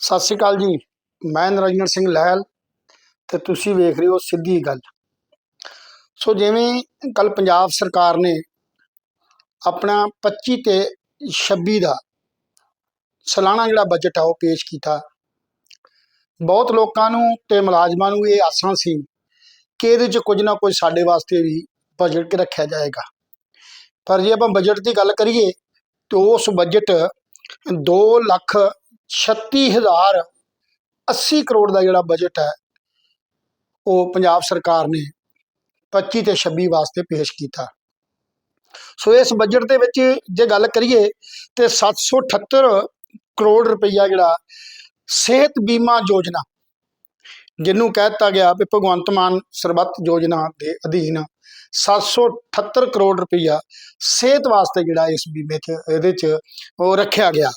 ਸਤਿ ਸ਼੍ਰੀ ਅਕਾਲ ਜੀ। ਮੈਂ ਨਰਿੰਦਰ ਸਿੰਘ ਲਹਿਲ ਤੇ ਤੁਸੀਂ ਵੇਖ ਰਹੇ ਹੋ ਸਿੱਧੀ ਗੱਲ। ਸੋ ਜਿਵੇਂ ਕੱਲ ਪੰਜਾਬ ਸਰਕਾਰ ਨੇ ਆਪਣਾ 25 ਤੇ 26 ਦਾ ਸਾਲਾਨਾ ਜਿਹੜਾ ਬਜਟ ਆ ਉਹ ਪੇਸ਼ ਕੀਤਾ। ਬਹੁਤ ਲੋਕਾਂ ਨੂੰ ਤੇ ਮੁਲਾਜ਼ਮਾਂ ਨੂੰ ਇਹ ਆਸਾਂ ਸੀ ਕਿ ਇਹਦੇ 'ਚ ਕੁਝ ਨਾ ਕੁਝ ਸਾਡੇ ਵਾਸਤੇ ਵੀ ਬਜਟ ਰੱਖਿਆ ਜਾਏਗਾ। ਪਰ ਜੇ ਆਪਾਂ ਬਜਟ ਦੀ ਗੱਲ ਕਰੀਏ ਤੇ ਉਸ ਬਜਟ 2 ਲੱਖ 36000 80 ਕਰੋੜ ਦਾ ਜਿਹੜਾ ਬਜਟ ਹੈ, ਉਹ ਪੰਜਾਬ ਸਰਕਾਰ ਨੇ 25 ਤੇ 26 ਵਾਸਤੇ ਪੇਸ਼ ਕੀਤਾ। ਸੋ ਇਸ ਬਜਟ ਦੇ ਵਿੱਚ ਜੇ ਗੱਲ ਕਰੀਏ ਤੇ 778 ਕਰੋੜ ਰੁਪਈਆ ਜਿਹੜਾ ਸਿਹਤ ਬੀਮਾ ਯੋਜਨਾ, ਜਿਹਨੂੰ ਕਹਿ ਦਿੱਤਾ ਗਿਆ ਵੀ ਭਗਵੰਤ ਮਾਨ ਸਰਬੱਤ ਯੋਜਨਾ ਦੇ ਅਧੀਨ 778 ਕਰੋੜ ਰੁਪਈਆ ਸਿਹਤ ਵਾਸਤੇ ਜਿਹੜਾ ਇਸ ਬੀਮੇ 'ਚ, ਇਹਦੇ 'ਚ ਉਹ ਰੱਖਿਆ ਗਿਆ।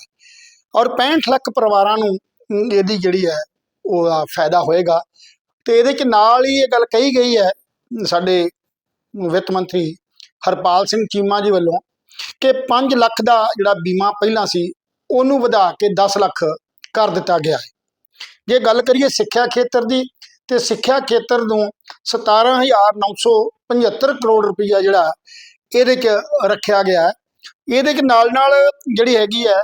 ਔਰ 65 ਲੱਖ ਪਰਿਵਾਰਾਂ ਨੂੰ ਇਹਦੀ ਜਿਹੜੀ ਹੈ, ਉਹ ਫਾਇਦਾ ਹੋਏਗਾ। ਤੇ ਇਹਦੇ ਚ ਨਾਲ ਹੀ ਇਹ ਗੱਲ ਕਹੀ ਗਈ ਹੈ, ਸਾਡੇ ਵਿੱਤ ਮੰਤਰੀ ਹਰਪਾਲ ਸਿੰਘ ਚੀਮਾ ਜੀ ਵੱਲੋਂ ਕਿ 5 ਲੱਖ ਦਾ ਜਿਹੜਾ ਬੀਮਾ ਪਹਿਲਾਂ ਸੀ, ਉਹਨੂੰ ਵਧਾ ਕੇ 10 ਲੱਖ ਕਰ ਦਿੱਤਾ ਗਿਆ ਹੈ। ਜੇ ਗੱਲ ਕਰੀਏ ਸਿੱਖਿਆ ਖੇਤਰ ਦੀ, ਤੇ ਸਿੱਖਿਆ ਖੇਤਰ ਨੂੰ 17975 ਕਰੋੜ ਰੁਪਈਆ ਜਿਹੜਾ, ਇਹਦੇ ਚ ਰੱਖਿਆ ਗਿਆ ਹੈ। ਇਹਦੇ ਚ ਨਾਲ ਨਾਲ ਜਿਹੜੀ ਹੈਗੀ ਹੈ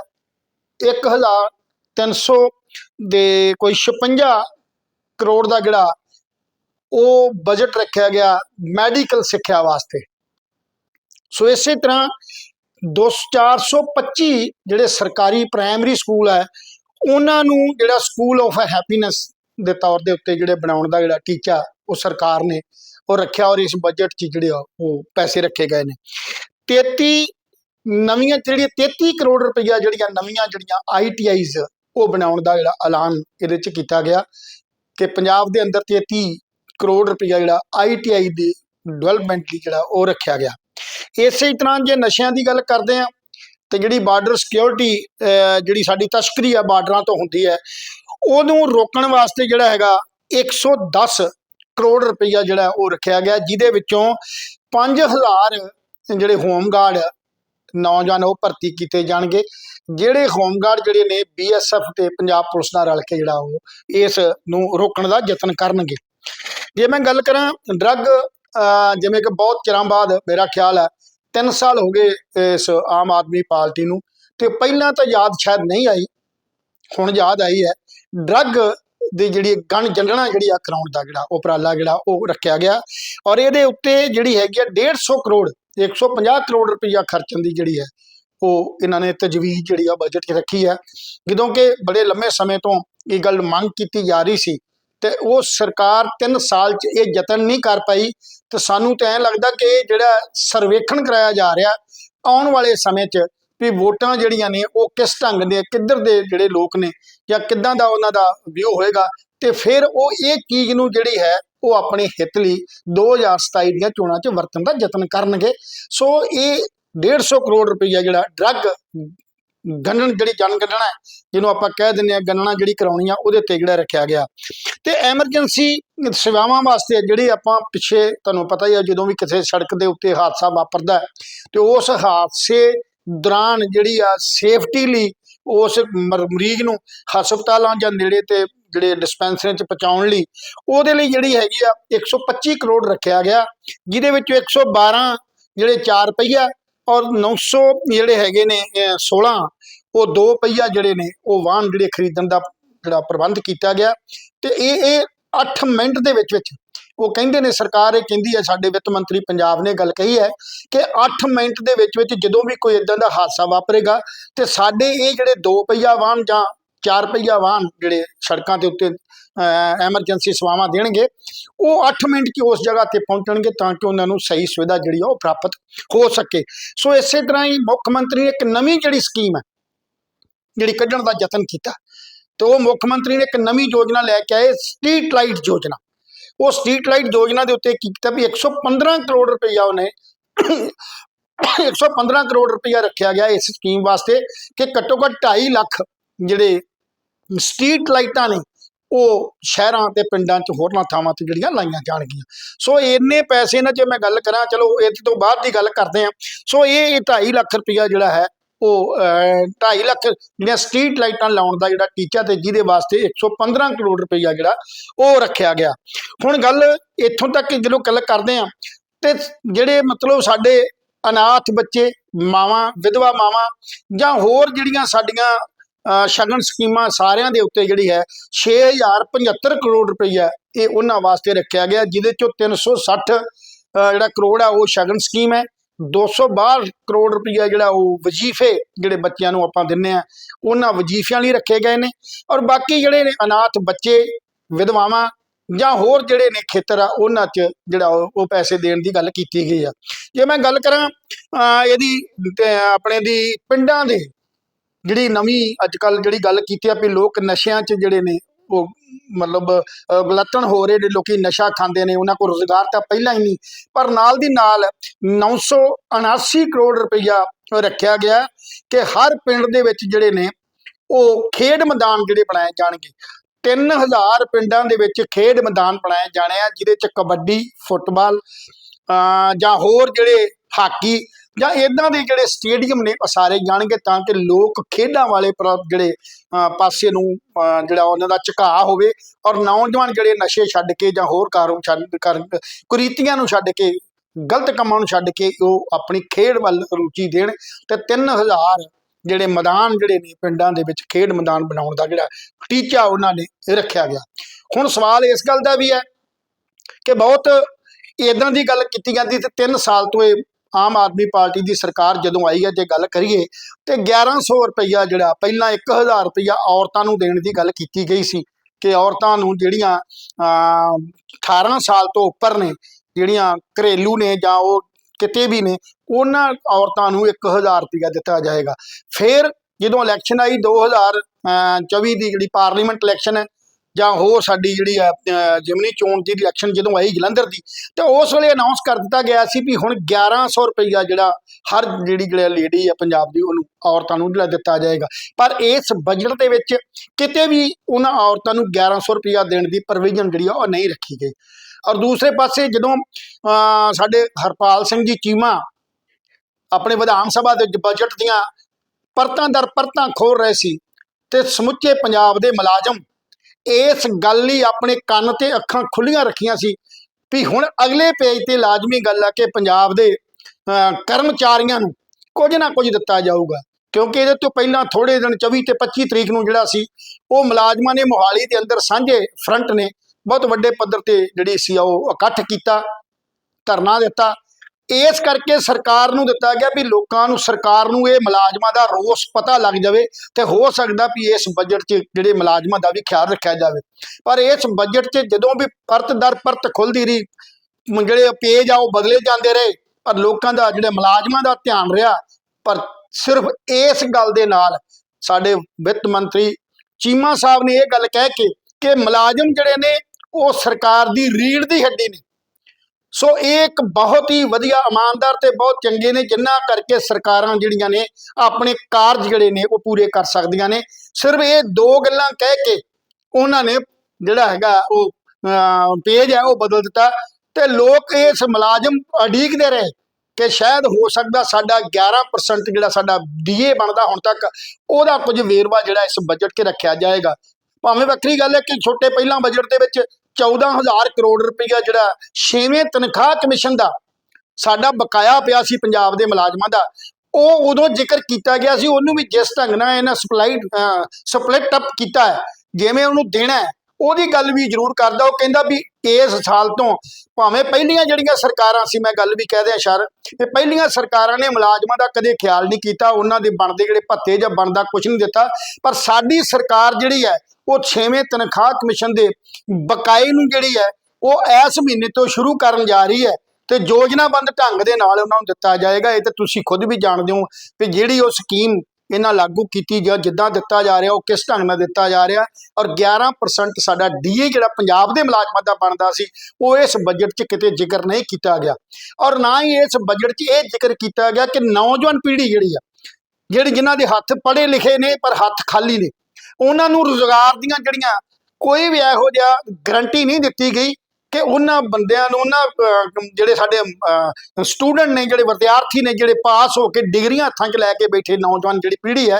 1300 ਦੇ ਕੋਈ 56 ਕਰੋੜ ਦਾ ਜਿਹੜਾ ਉਹ ਬਜਟ ਰੱਖਿਆ ਗਿਆ ਮੈਡੀਕਲ ਸਿੱਖਿਆ ਵਾਸਤੇ। ਸੋ ਇਸੇ ਤਰ੍ਹਾਂ 2425 ਜਿਹੜੇ ਸਰਕਾਰੀ ਪ੍ਰਾਇਮਰੀ ਸਕੂਲ ਹੈ, ਉਹਨਾਂ ਨੂੰ ਜਿਹੜਾ ਸਕੂਲ ਆਫ ਹੈਪੀਨੈਸ ਦੇ ਤੌਰ ਦੇ ਉੱਤੇ ਜਿਹੜੇ ਬਣਾਉਣ ਦਾ ਜਿਹੜਾ ਟੀਚਾ ਉਹ ਸਰਕਾਰ ਨੇ ਉਹ ਰੱਖਿਆ ਔਰ ਇਸ ਬਜਟ 'ਚ ਜਿਹੜੇ ਆ ਉਹ ਪੈਸੇ ਰੱਖੇ ਗਏ ਨੇ। 33 ਨਵੀਆਂ ਜਿਹੜੀਆਂ 33 ਕਰੋੜ ਰੁਪਈਆ ਜਿਹੜੀਆਂ ਨਵੀਆਂ ਜਿਹੜੀਆਂ ਆਈਟੀਆਈਜ਼ ਉਹ ਬਣਾਉਣ ਦਾ ਜਿਹੜਾ ਐਲਾਨ ਇਹਦੇ 'ਚ ਕੀਤਾ ਗਿਆ ਕਿ ਪੰਜਾਬ ਦੇ ਅੰਦਰ 33 ਕਰੋੜ ਰੁਪਈਆ ਜਿਹੜਾ ਆਈਟੀਆਈ ਦੀ ਡਿਵੈਲਪਮੈਂਟ ਲਈ ਜਿਹੜਾ ਉਹ ਰੱਖਿਆ ਗਿਆ। ਇਸੇ ਤਰ੍ਹਾਂ ਜੇ ਨਸ਼ਿਆਂ ਦੀ ਗੱਲ ਕਰਦੇ ਆ ਤੇ ਜਿਹੜੀ ਬਾਰਡਰ ਸਿਕਿਉਰਿਟੀ ਜਿਹੜੀ ਸਾਡੀ ਤਸਕਰੀ ਆ ਬਾਰਡਰਾਂ ਤੋਂ ਹੁੰਦੀ ਹੈ, ਉਹਨੂੰ ਰੋਕਣ ਵਾਸਤੇ ਜਿਹੜਾ ਹੈਗਾ 110 ਕਰੋੜ ਰੁਪਈਆ ਜਿਹੜਾ ਉਹ ਰੱਖਿਆ ਗਿਆ, ਜਿਹਦੇ ਵਿੱਚੋਂ 5000 ਜਿਹੜੇ ਹੋਮਗਾਰਡ ਨੌਜਵਾਨ ਉਹ ਭਰਤੀ ਕੀਤੇ ਜਾਣਗੇ, ਜਿਹੜੇ ਹੋਮਗਾਰਡ ਜਿਹੜੇ ਨੇ ਬੀਐਸਐਫ ਤੇ ਪੰਜਾਬ ਪੁਲਿਸ ਨਾਲ ਰਲ ਕੇ ਜਿਹੜਾ ਉਹ ਇਸ ਨੂੰ ਰੋਕਣ ਦਾ ਯਤਨ ਕਰਨਗੇ। ਜੇ ਮੈਂ ਗੱਲ ਕਰਾਂ ਡਰੱਗ ਜਿਵੇਂ ਕਿ ਬਹੁਤ ਚਿਰਾਂ ਬਾਅਦ ਮੇਰਾ ਖਿਆਲ ਹੈ 3 ਸਾਲ ਹੋ ਗਏ ਇਸ ਆਮ ਆਦਮੀ ਪਾਰਟੀ ਨੂੰ ਤੇ ਪਹਿਲਾਂ ਤਾਂ ਯਾਦ ਸ਼ਾਇਦ ਨਹੀਂ ਆਈ, ਹੁਣ ਯਾਦ ਆਈ ਹੈ, ਡਰੱਗ ਦੀ ਜਿਹੜੀ ਗਨ ਜੰਡਣਾ ਜਿਹੜੀ ਆ ਕਰਾਉਣ ਦਾ ਜਿਹੜਾ ਉਪਰਾਲਾ ਜਿਹੜਾ ਉਹ ਰੱਖਿਆ ਗਿਆ ਔਰ ਇਹਦੇ ਉੱਤੇ ਜਿਹੜੀ ਹੈਗੀ ਆ 150 ਕਰੋੜ 150 ਕਰੋੜ ਰੁਪਈਆ ਖਰਚਣ ਦੀ ਜਿਹੜੀ ਹੈ, ਉਹ ਇਹਨਾਂ ਨੇ ਤਜਵੀਜ਼ ਜਿਹੜੀ ਆ ਬਜਟ 'ਚ ਰੱਖੀ ਹੈ। ਜਦੋਂ ਕਿ ਬੜੇ ਲੰਮੇ ਸਮੇਂ ਤੋਂ ਇਹ ਗੱਲ ਮੰਗ ਕੀਤੀ ਜਾ ਰਹੀ ਸੀ ਤੇ ਉਹ ਸਰਕਾਰ 3 ਸਾਲ 'ਚ ਇਹ ਯਤਨ ਨਹੀਂ ਕਰ ਪਾਈ ਤੇ ਸਾਨੂੰ ਤਾਂ ਐਂ ਲੱਗਦਾ ਕਿ ਜਿਹੜਾ ਸਰਵੇਖਣ ਕਰਾਇਆ ਜਾ ਰਿਹਾ, ਆਉਣ ਵਾਲੇ ਸਮੇਂ 'ਚ ਵੀ ਵੋਟਾਂ ਜਿਹੜੀਆਂ ਨੇ ਉਹ ਕਿਸ ਢੰਗ ਦੇ, ਕਿੱਧਰ ਦੇ ਜਿਹੜੇ ਲੋਕ ਨੇ ਜਾਂ ਕਿੱਦਾਂ ਦਾ ਉਹਨਾਂ ਦਾ ਵਿਊ ਹੋਏਗਾ ਤੇ ਫਿਰ ਉਹ ਇਹ ਚੀਜ਼ ਨੂੰ ਜਿਹੜੀ ਹੈ ਉਹ ਆਪਣੇ ਹਿੱਤ ਲਈ 2027 ਦੀਆਂ ਚੋਣਾਂ 'ਚ ਵਰਤਣ ਦਾ ਯਤਨ ਕਰਨਗੇ। ਸੋ ਇਹ 150 ਕਰੋੜ ਰੁਪਈਆ ਜਿਹੜਾ ਡਰੱਗ ਗਣਨ ਜਿਹੜੀ ਜਨਗਣਨਾ ਹੈ ਜਿਹਨੂੰ ਆਪਾਂ ਕਹਿ ਦਿੰਦੇ ਆ ਗਣਨਾ ਜਿਹੜੀ ਕਰਾਉਣੀ ਆ ਉਹਦੇ ਤੇ ਜਿਹੜਾ ਰੱਖਿਆ ਗਿਆ। ਤੇ ਐਮਰਜੈਂਸੀ ਸੇਵਾਵਾਂ ਵਾਸਤੇ ਜਿਹੜੀ ਆਪਾਂ ਪਿੱਛੇ ਤੁਹਾਨੂੰ ਪਤਾ ਹੀ ਆ ਜਦੋਂ ਵੀ ਕਿਸੇ ਸੜਕ ਦੇ ਉੱਤੇ ਹਾਦਸਾ ਵਾਪਰਦਾ ਹੈ, ਤੇ ਉਸ ਹਾਦਸੇ ਦੌਰਾਨ ਜਿਹੜੀ ਆ ਸੇਫਟੀ ਲਈ ਉਸ ਮਰ- ਮਰੀਜ਼ ਨੂੰ ਹਸਪਤਾਲਾਂ ਜਾਂ ਨੇੜੇ ਤੇ ਜਿਹੜੇ ਡਿਸਪੈਂਸਰੀਆਂ ਚ ਪਹੁੰਚਾਉਣ ਲਈ, ਉਹਦੇ ਲਈ ਜਿਹੜੀ ਹੈਗੀ ਆ 125 ਕਰੋੜ ਰੱਖਿਆ ਗਿਆ, ਜਿਹਦੇ ਵਿੱਚ 112 ਜਿਹੜੇ 4 ਪਹੀਆ ਔਰ 900 ਜਿਹੜੇ ਹੈਗੇ ਨੇ, ਅਹ 16 ਉਹ 2 ਪਹੀਆ ਜਿਹੜੇ ਨੇ, ਉਹ ਵਾਹਨ ਜਿਹੜੇ ਖਰੀਦਣ ਦਾ ਜਿਹੜਾ ਪ੍ਰਬੰਧ ਕੀਤਾ ਗਿਆ ਤੇ ਇਹ ਇਹ 8 ਮਿੰਟ ਦੇ ਵਿੱਚ ਵਿੱਚ ਉਹ ਕਹਿੰਦੇ ਨੇ, ਸਰਕਾਰ ਇਹ ਕਹਿੰਦੀ ਹੈ, ਸਾਡੇ ਵਿੱਤ ਮੰਤਰੀ ਪੰਜਾਬ ਨੇ ਗੱਲ ਕਹੀ ਹੈ ਕਿ 8 ਮਿੰਟ ਦੇ ਵਿੱਚ ਵਿੱਚ ਜਦੋਂ ਵੀ ਕੋਈ ਇਦਾਂ ਦਾ ਹਾਦਸਾ ਵਾਪਰੇਗਾ ਤੇ ਸਾਡੇ ਇਹ ਜਿਹੜੇ ਦੋ ਪਹੀਆ ਵਾਹਨ ਜਾਂ ਚਾਰ ਪਹੀਆ ਵਾਹਨ ਜਿਹੜੇ ਸੜਕਾਂ ਦੇ ਉੱਤੇ ਐਮਰਜੈਂਸੀ ਸੇਵਾਵਾਂ ਦੇਣਗੇ, ਉਹ 8 ਮਿੰਟ 'ਚ ਉਸ ਜਗ੍ਹਾ ਤੇ ਪਹੁੰਚਣਗੇ ਤਾਂ ਕਿ ਉਹਨਾਂ ਨੂੰ ਸਹੀ ਸੁਵਿਧਾ ਜਿਹੜੀ ਉਹ ਪ੍ਰਾਪਤ ਹੋ ਸਕੇ। ਸੋ ਇਸੇ ਤਰ੍ਹਾਂ ਹੀ ਮੁੱਖ ਮੰਤਰੀ ਨੇ ਇੱਕ ਨਵੀਂ ਜਿਹੜੀ ਸਕੀਮ ਹੈ, ਜਿਹੜੀ ਕੱਢਣ ਦਾ ਯਤਨ ਕੀਤਾ, ਤੇ ਉਹ ਮੁੱਖ ਮੰਤਰੀ ਨੇ ਇੱਕ ਨਵੀਂ ਯੋਜਨਾ ਲੈ ਕੇ ਆਏ, ਸਟਰੀਟ ਲਾਈਟ ਯੋਜਨਾ। ਉਹ ਸਟਰੀਟ ਲਾਈਟ ਯੋਜਨਾ ਦੇ ਉੱਤੇ ਕੀ ਕੀਤਾ ਵੀ 115 ਕਰੋੜ ਰੁਪਈਆ ਉਹਨੇ 115 ਕਰੋੜ ਰੁਪਈਆ ਰੱਖਿਆ ਗਿਆ ਇਸ ਸਕੀਮ ਵਾਸਤੇ ਕਿ ਘੱਟੋ ਘੱਟ 2.5 ਲੱਖ ਜਿਹੜੇ ਸਟਰੀਟ ਲਾਈਟਾਂ ਨੇ, ਉਹ ਸ਼ਹਿਰਾਂ ਤੇ ਪਿੰਡਾਂ 'ਚ ਹੋਰਨਾਂ ਥਾਵਾਂ ਤੇ ਜਿਹੜੀਆਂ ਲਾਈਆਂ ਜਾਣਗੀਆਂ। ਸੋ ਇੰਨੇ ਪੈਸੇ ਨਾਲ ਜੇ ਮੈਂ ਗੱਲ ਕਰਾਂ, ਚਲੋ ਇਹ ਤੋਂ ਬਾਅਦ ਦੀ ਗੱਲ ਕਰਦੇ ਆ ਸੋ ਇਹ 2.5 ਲੱਖ ਰੁਪਈਆ ਜਿਹੜਾ ਹੈ, ਉਹ 2.5 ਲੱਖ ਜਿਹੜੀਆਂ ਸਟਰੀਟ ਲਾਈਟਾਂ ਲਾਉਣ ਦਾ ਜਿਹੜਾ ਟੀਚਾ ਤੇ ਜਿਹਦੇ ਵਾਸਤੇ 115 ਕਰੋੜ ਰੁਪਈਆ ਜਿਹੜਾ, ਉਹ ਰੱਖਿਆ ਗਿਆ। ਹੁਣ ਗੱਲ ਇੱਥੋਂ ਤੱਕ ਜਦੋਂ ਗੱਲ ਕਰਦੇ ਆ ਤੇ ਜਿਹੜੇ ਮਤਲਬ ਸਾਡੇ ਅਨਾਥ ਬੱਚੇ, ਮਾਵਾਂ, ਵਿਧਵਾ ਮਾਵਾਂ ਜਾਂ ਹੋਰ ਜਿਹੜੀਆਂ ਸਾਡੀਆਂ ਸ਼ਗਨ ਸਕੀਮਾਂ ਸਾਰਿਆਂ ਦੇ ਉੱਤੇ ਜਿਹੜੀ ਹੈ 6075 ਕਰੋੜ ਰੁਪਈਆ ਇਹ ਉਹਨਾਂ ਵਾਸਤੇ ਰੱਖਿਆ ਗਿਆ ਜਿਹਦੇ ਚੋਂ 360 ਅ, ਜਿਹੜਾ ਕਰੋੜ ਆ ਉਹ ਸ਼ਗਨ ਸਕੀਮ ਹੈ। 262 ਕਰੋੜ ਰੁਪਈਆ ਜਿਹੜਾ ਉਹ ਵਜ਼ੀਫੇ ਜਿਹੜੇ ਬੱਚਿਆਂ ਨੂੰ ਆਪਾਂ ਦਿੰਨੇ ਆ ਉਹਨਾਂ ਵਜ਼ੀਫਿਆਂ ਲਈ ਰੱਖੇ ਗਏ ਨੇ। ਔਰ ਬਾਕੀ ਜਿਹੜੇ ਨੇ ਅਨਾਥ ਬੱਚੇ ਵਿਧਵਾਵਾਂ ਜਾਂ ਹੋਰ ਜਿਹੜੇ ਨੇ ਖੇਤਰ ਆ ਉਹਨਾਂ 'ਚ ਜਿਹੜਾ ਉਹ ਉਹ ਪੈਸੇ ਦੇਣ ਦੀ ਗੱਲ ਕੀਤੀ ਗਈ ਆ। ਜੇ ਮੈਂ ਗੱਲ ਕਰਾਂ ਇਹਦੀ ਆਪਣੇ ਦੀ ਪਿੰਡਾਂ ਦੇ ਜਿਹੜੀ ਨਵੀਂ ਅੱਜ ਕੱਲ ਜਿਹੜੀ ਗੱਲ ਕੀਤੀ ਆ ਵੀ ਲੋਕ ਨਸ਼ਿਆਂ 'ਚ ਜਿਹੜੇ ਨੇ ਉਹ ਮਤਲਬ ਅ, ਹੋ ਰਹੇ ਨੇ ਲੋਕੀ ਨਸ਼ਾ ਖਾਂਦੇ ਨੇ ਉਹਨਾਂ ਕੋਲ ਰੋਜ਼ਗਾਰ ਤਾਂ ਪਹਿਲਾਂ ਹੀ ਨਹੀਂ। ਪਰ ਨਾਲ ਦੀ ਨਾਲ 979 ਕਰੋੜ ਰੁਪਈਆ ਰੱਖਿਆ ਗਿਆ ਕਿ ਹਰ ਪਿੰਡ ਦੇ ਵਿੱਚ ਜਿਹੜੇ ਨੇ ਉਹ ਖੇਡ ਮੈਦਾਨ ਜਿਹੜੇ ਬਣਾਏ ਜਾਣਗੇ। 3000 ਪਿੰਡਾਂ ਦੇ ਵਿੱਚ ਖੇਡ ਮੈਦਾਨ ਬਣਾਏ ਜਾਣੇ ਆ ਜਿਹਦੇ ਚ ਕਬੱਡੀ ਫੁੱਟਬਾਲ ਅ, ਜਾਂ ਹੋਰ ਜਿਹੜੇ ਹਾਕੀ ਜਾਂ ਇਦਾਂ ਦੇ ਜਿਹੜੇ ਸਟੇਡੀਅਮ ਨੇ ਉਹ ਸਾਰੇ ਜਾਣਗੇ ਤਾਂ ਕਿ ਲੋਕ ਖੇਡਾਂ ਵਾਲੇ ਪ੍ਰ- ਜਿਹੜੇ ਪਾਸੇ ਨੂੰ ਜਿਹੜਾ ਉਹਨਾਂ ਦਾ ਝੁਕਾਅ ਹੋਵੇ ਔਰ ਨੌਜਵਾਨ ਜਿਹੜੇ ਨਸ਼ੇ ਛੱਡ ਕੇ ਜਾਂ ਹੋਰ ਕਾਰੋਂ ਛੱਡ ਕਰ, ਕੁਰੀਤੀਆਂ ਨੂੰ ਛੱਡ ਕੇ, ਗਲਤ ਕੰਮਾਂ ਨੂੰ ਛੱਡ ਕੇ ਉਹ ਆਪਣੀ ਖੇਡ ਵੱਲ ਰੁਚੀ ਦੇਣ ਤੇ 3000 ਜਿਹੜੇ ਮੈਦਾਨ ਜਿਹੜੇ ਨੇ ਪਿੰਡਾਂ ਦੇ ਵਿੱਚ ਖੇਡ ਮੈਦਾਨ ਬਣਾਉਣ ਦਾ ਜਿਹੜਾ ਟੀਚਾ ਉਹਨਾਂ ਨੇ ਰੱਖਿਆ ਗਿਆ। ਹੁਣ ਸਵਾਲ ਇਸ ਗੱਲ ਦਾ ਵੀ ਹੈ ਕਿ ਬਹੁਤ ਇਦਾਂ ਦੀ ਗੱਲ ਕੀਤੀ ਜਾਂਦੀ ਤੇ 3 ਸਾਲ ਤੋਂ ਇਹ ਆਮ ਆਦਮੀ ਪਾਰਟੀ ਦੀ ਸਰਕਾਰ ਜਦੋਂ ਆਈ ਹੈ ਜੇ ਗੱਲ ਕਰੀਏ ਤੇ 1100 ਰੁਪਈਆ ਜਿਹੜਾ ਪਹਿਲਾਂ 1000 ਰੁਪਈਆ ਔਰਤਾਂ ਨੂੰ ਦੇਣ ਦੀ ਗੱਲ ਕੀਤੀ ਗਈ ਸੀ ਕਿ ਔਰਤਾਂ ਨੂੰ ਜਿਹੜੀਆਂ ਅਮ, 18 ਸਾਲ ਤੋਂ ਉੱਪਰ ਨੇ ਜਿਹੜੀਆਂ ਘਰੇਲੂ ਨੇ ਜਾਂ ਉਹ ਕਿਤੇ ਵੀ ਨੇ ਉਹਨਾਂ ਔਰਤਾਂ ਨੂੰ 1000 ਰੁਪਈਆ ਦਿੱਤਾ ਜਾਏਗਾ। ਫਿਰ ਜਦੋਂ ਇਲੈਕਸ਼ਨ ਆਈ 2024 ਦੀ ਜਿਹੜੀ ਪਾਰਲੀਮੈਂਟ ਇਲੈਕਸ਼ਨ ਹੈ ਜਾਂ ਹੋਰ ਸਾਡੀ ਜਿਹੜੀ ਹੈ ਜਿਮਨੀ ਚੋਣ ਦੀ ਇਲੈਕਸ਼ਨ ਜਦੋਂ ਆਈ ਜਲੰਧਰ ਦੀ ਤੇ ਉਸ ਵੇਲੇ ਅਨਾਉਂਸ ਕਰ ਦਿੱਤਾ ਗਿਆ ਸੀ ਵੀ ਹੁਣ 1100 ਰੁਪਈਆ ਜਿਹੜਾ ਹਰ ਜਿਹੜੀ ਜਿਹੜਾ ਲੇਡੀ ਹੈ ਪੰਜਾਬ ਦੀ ਉਹਨੂੰ ਔਰਤਾਂ ਨੂੰ ਜਿਹੜਾ ਦਿੱਤਾ ਜਾਏਗਾ। ਪਰ ਇਸ ਬਜਟ ਦੇ ਵਿੱਚ ਕਿਤੇ ਵੀ ਉਹਨਾਂ ਔਰਤਾਂ ਨੂੰ 1100 ਰੁਪਈਆ ਦੇਣ ਦੀ ਪ੍ਰੋਵੀਜ਼ਨ ਜਿਹੜੀ ਆ ਉਹ ਨਹੀਂ ਰੱਖੀ ਗਈ। ਔਰ ਦੂਸਰੇ ਪਾਸੇ ਜਦੋਂ ਅਹ, ਸਾਡੇ ਹਰਪਾਲ ਸਿੰਘ ਜੀ ਚੀਮਾ ਆਪਣੇ ਵਿਧਾਨ ਸਭਾ ਦੇ ਬਜਟ ਦੀਆਂ ਪਰਤਾਂ ਦਰ ਪਰਤਾਂ ਖੋਲ ਰਹੇ ਸੀ ਤੇ ਸਮੁੱਚੇ ਪੰਜਾਬ ਦੇ ਮੁਲਾਜ਼ਮ ਇਸ ਗੱਲ ਲਈ ਆਪਣੇ ਕੰਨ ਤੇ ਅੱਖਾਂ ਖੁੱਲੀਆਂ ਰੱਖੀਆਂ ਸੀ ਵੀ ਹੁਣ ਅਗਲੇ ਪੇਜ ਤੇ ਲਾਜ਼ਮੀ ਗੱਲ ਆ ਕਿ ਪੰਜਾਬ ਦੇ ਅਹ, ਕਰਮਚਾਰੀਆਂ ਨੂੰ ਕੁਝ ਨਾ ਕੁਝ ਦਿੱਤਾ ਜਾਊਗਾ। ਕਿਉਂਕਿ ਇਹਦੇ ਤੋਂ ਪਹਿਲਾਂ ਥੋੜੇ ਦਿਨ 24 ਤੇ 25 ਤਰੀਕ ਨੂੰ ਜਿਹੜਾ ਸੀ ਉਹ ਮੁਲਾਜ਼ਮਾਂ ਨੇ ਮੋਹਾਲੀ ਦੇ ਅੰਦਰ ਸਾਂਝੇ ਫਰੰਟ ਨੇ ਬਹੁਤ ਵੱਡੇ ਪੱਧਰ ਤੇ ਜਿਹੜੀ ਸੀ ਉਹ ਇਕੱਠ ਕੀਤਾ ਧਰਨਾ ਦਿੱਤਾ ਇਸ ਕਰਕੇ ਸਰਕਾਰ ਨੂੰ ਦਿੱਤਾ ਗਿਆ ਵੀ ਲੋਕਾਂ ਨੂੰ, ਸਰਕਾਰ ਨੂੰ ਇਹ ਮੁਲਾਜ਼ਮਾਂ ਦਾ ਰੋਸ ਪਤਾ ਲੱਗ ਜਾਵੇ ਤੇ ਹੋ ਸਕਦਾ ਵੀ ਇਸ ਬਜਟ 'ਚ ਜਿਹੜੇ ਮੁਲਾਜ਼ਮਾਂ ਦਾ ਵੀ ਖਿਆਲ ਰੱਖਿਆ ਜਾਵੇ। ਪਰ ਇਸ ਬਜਟ 'ਚ ਜਦੋਂ ਵੀ ਪਰਤ ਦਰ ਪਰਤ ਖੁੱਲਦੀ ਰਹੀ ਜਿਹੜੇ ਪੇਜ ਆ ਉਹ ਬਦਲੇ ਜਾਂਦੇ ਰਹੇ, ਪਰ ਲੋਕਾਂ ਦਾ ਜਿਹੜੇ ਮੁਲਾਜ਼ਮਾਂ ਦਾ ਧਿਆਨ ਰਿਹਾ, ਪਰ ਸਿਰਫ ਇਸ ਗੱਲ ਦੇ ਨਾਲ ਸਾਡੇ ਵਿੱਤ ਮੰਤਰੀ ਚੀਮਾ ਸਾਹਿਬ ਨੇ ਇਹ ਗੱਲ ਕਹਿ ਕੇ ਕਿ ਮੁਲਾਜ਼ਮ ਜਿਹੜੇ ਨੇ ਉਹ ਸਰਕਾਰ ਦੀ ਰੀੜ ਦੀ ਹੱਡੀ ਨੇ। ਸੋ ਇਹ ਇੱਕ ਬਹੁਤ ਹੀ ਵਧੀਆ, ਇਮਾਨਦਾਰ ਤੇ ਬਹੁਤ ਚੰਗੇ ਨੇ, ਜਿੰਨਾ ਕਰਕੇ ਸਰਕਾਰਾਂ ਜਿਹੜੀਆਂ ਨੇ ਆਪਣੇ ਕਾਰਜ ਜਿਹੜੇ ਨੇ ਉਹ ਪੂਰੇ ਕਰ ਸਕਦੀਆਂ ਨੇ। ਸਿਰਫ ਇਹ ਦੋ ਗੱਲਾਂ ਕਹਿ ਕੇ ਉਹਨਾਂ ਨੇ ਜਿਹੜਾ ਹੈਗਾ ਉਹ ਪੇਜ ਹੈ ਉਹ ਬਦਲ ਦਿੱਤਾ ਤੇ ਲੋਕ ਇਸ ਮੁਲਾਜ਼ਮ ਅਡੀਕਦੇ ਰਹੇ ਕਿ ਸ਼ਾਇਦ ਹੋ ਸਕਦਾ ਸਾਡਾ 11% ਜਿਹੜਾ ਸਾਡਾ ਡੀਏ ਬਣਦਾ ਹੁਣ ਤੱਕ, ਉਹਦਾ ਕੁਝ ਵੇਰਵਾ ਜਿਹੜਾ ਇਸ ਬਜਟ 'ਚ ਰੱਖਿਆ ਜਾਏਗਾ। ਭਾਵੇਂ ਵੱਖਰੀ ਗੱਲ ਹੈ ਕਿ ਛੋਟੇ ਪਹਿਲਾਂ ਬਜਟ ਦੇ ਵਿੱਚ 14000 ਕਰੋੜ ਰੁਪਈਆ ਜਿਹੜਾ ਛੇਵੇਂ ਤਨਖਾਹ ਕਮਿਸ਼ਨ ਦਾ ਸਾਡਾ ਬਕਾਇਆ ਪਿਆ ਸੀ ਪੰਜਾਬ ਦੇ ਮੁਲਾਜ਼ਮਾਂ ਦਾ। ਉਹ ਉਦੋਂ ਜ਼ਿਕਰ ਕੀਤਾ ਗਿਆ ਸੀ, ਉਹਨੂੰ ਵੀ ਜਿਸ ਢੰਗ ਨਾਲ ਇਹਨਾਂ ਸਪਲਾਈ ਸਪਲਿਟ ਅਪ ਕੀਤਾ ਹੈ, ਜਿਵੇਂ ਉਹਨੂੰ ਦੇਣਾ ਹੈ, ਉਹਦੀ ਗੱਲ ਵੀ ਜ਼ਰੂਰ ਕਰਦਾ। ਉਹ ਕਹਿੰਦਾ ਵੀ ਇਸ ਸਾਲ ਤੋਂ ਭਾਵੇਂ ਪਹਿਲੀਆਂ ਜਿਹੜੀਆਂ ਸਰਕਾਰਾਂ ਸੀ, ਮੈਂ ਗੱਲ ਵੀ ਕਹਿ ਦਿਆਂ ਸ਼ਰ, ਇਹ ਪਹਿਲੀਆਂ ਸਰਕਾਰਾਂ ਨੇ ਮੁਲਾਜ਼ਮਾਂ ਦਾ ਕਦੇ ਖਿਆਲ ਨਹੀਂ ਕੀਤਾ, ਉਹਨਾਂ ਦੇ ਬਣਦੇ ਜਿਹੜੇ ਭੱਤੇ ਜਾਂ ਬਣਦਾ ਕੁਝ ਨਹੀਂ ਦਿੱਤਾ, ਪਰ ਸਾਡੀ ਸਰਕਾਰ ਜਿਹੜੀ ਹੈ ਉਹ 6ਵੇਂ ਤਨਖਾਹ ਕਮਿਸ਼ਨ ਦੇ ਬਕਾਏ ਨੂੰ ਜਿਹੜੀ ਹੈ, ਉਹ ਇਸ ਮਹੀਨੇ ਤੋਂ ਸ਼ੁਰੂ ਕਰਨ ਜਾ ਰਹੀ ਹੈ ਤੇ ਯੋਜਨਾਬੰਦ ਢੰਗ ਦੇ ਨਾਲ ਉਹਨਾਂ ਨੂੰ ਦਿੱਤਾ ਜਾਏਗਾ। ਇਹ ਤਾਂ ਤੁਸੀਂ ਖੁਦ ਵੀ ਜਾਣਦੇ ਹੋ ਕਿ ਜਿਹੜੀ ਉਹ ਸਕੀਮ ਇਹਨਾਂ ਲਾਗੂ ਕੀਤੀ ਜਾ ਜਿੱਦਾਂ ਦਿੱਤਾ ਜਾ ਰਿਹਾ, ਉਹ ਕਿਸ ਢੰਗ ਨਾਲ ਦਿੱਤਾ ਜਾ ਰਿਹਾ ਔਰ 11% ਸਾਡਾ ਡੀਏ ਜਿਹੜਾ ਪੰਜਾਬ ਦੇ ਮੁਲਾਜ਼ਮਾਂ ਦਾ ਬਣਦਾ ਸੀ, ਉਹ ਇਸ ਬਜਟ 'ਚ ਕਿਤੇ ਜ਼ਿਕਰ ਨਹੀਂ ਕੀਤਾ ਗਿਆ। ਔਰ ਨਾ ਹੀ ਇਸ ਬਜਟ 'ਚ ਇਹ ਜ਼ਿਕਰ ਕੀਤਾ ਗਿਆ ਕਿ ਨੌਜਵਾਨ ਪੀੜ੍ਹੀ ਜਿਹੜੀ ਆ, ਜਿਹੜੀ ਜਿਨ੍ਹਾਂ ਦੇ ਹੱਥ ਪੜ੍ਹੇ ਲਿਖੇ ਨੇ ਪਰ ਹੱਥ ਖਾਲੀ ਨੇ ਉਹਨਾਂ ਨੂੰ ਰੁਜ਼ਗਾਰ ਦੀਆਂ ਜਿਹੜੀਆਂ ਕੋਈ ਵੀ ਇਹੋ ਜਿਹਾ ਗਰੰਟੀ ਨਹੀਂ ਦਿੱਤੀ ਗਈ ਕਿ ਉਹਨਾਂ ਬੰਦਿਆਂ ਨੂੰ, ਉਹਨਾਂ ਜਿਹੜੇ ਸਾਡੇ ਸਟੂਡੈਂਟ ਨੇ, ਜਿਹੜੇ ਵਿਦਿਆਰਥੀ ਨੇ, ਜਿਹੜੇ ਪਾਸ ਹੋ ਕੇ ਡਿਗਰੀਆਂ ਹੱਥਾਂ 'ਚ ਲੈ ਕੇ ਬੈਠੇ ਨੌਜਵਾਨ ਜਿਹੜੀ ਪੀੜ੍ਹੀ ਹੈ,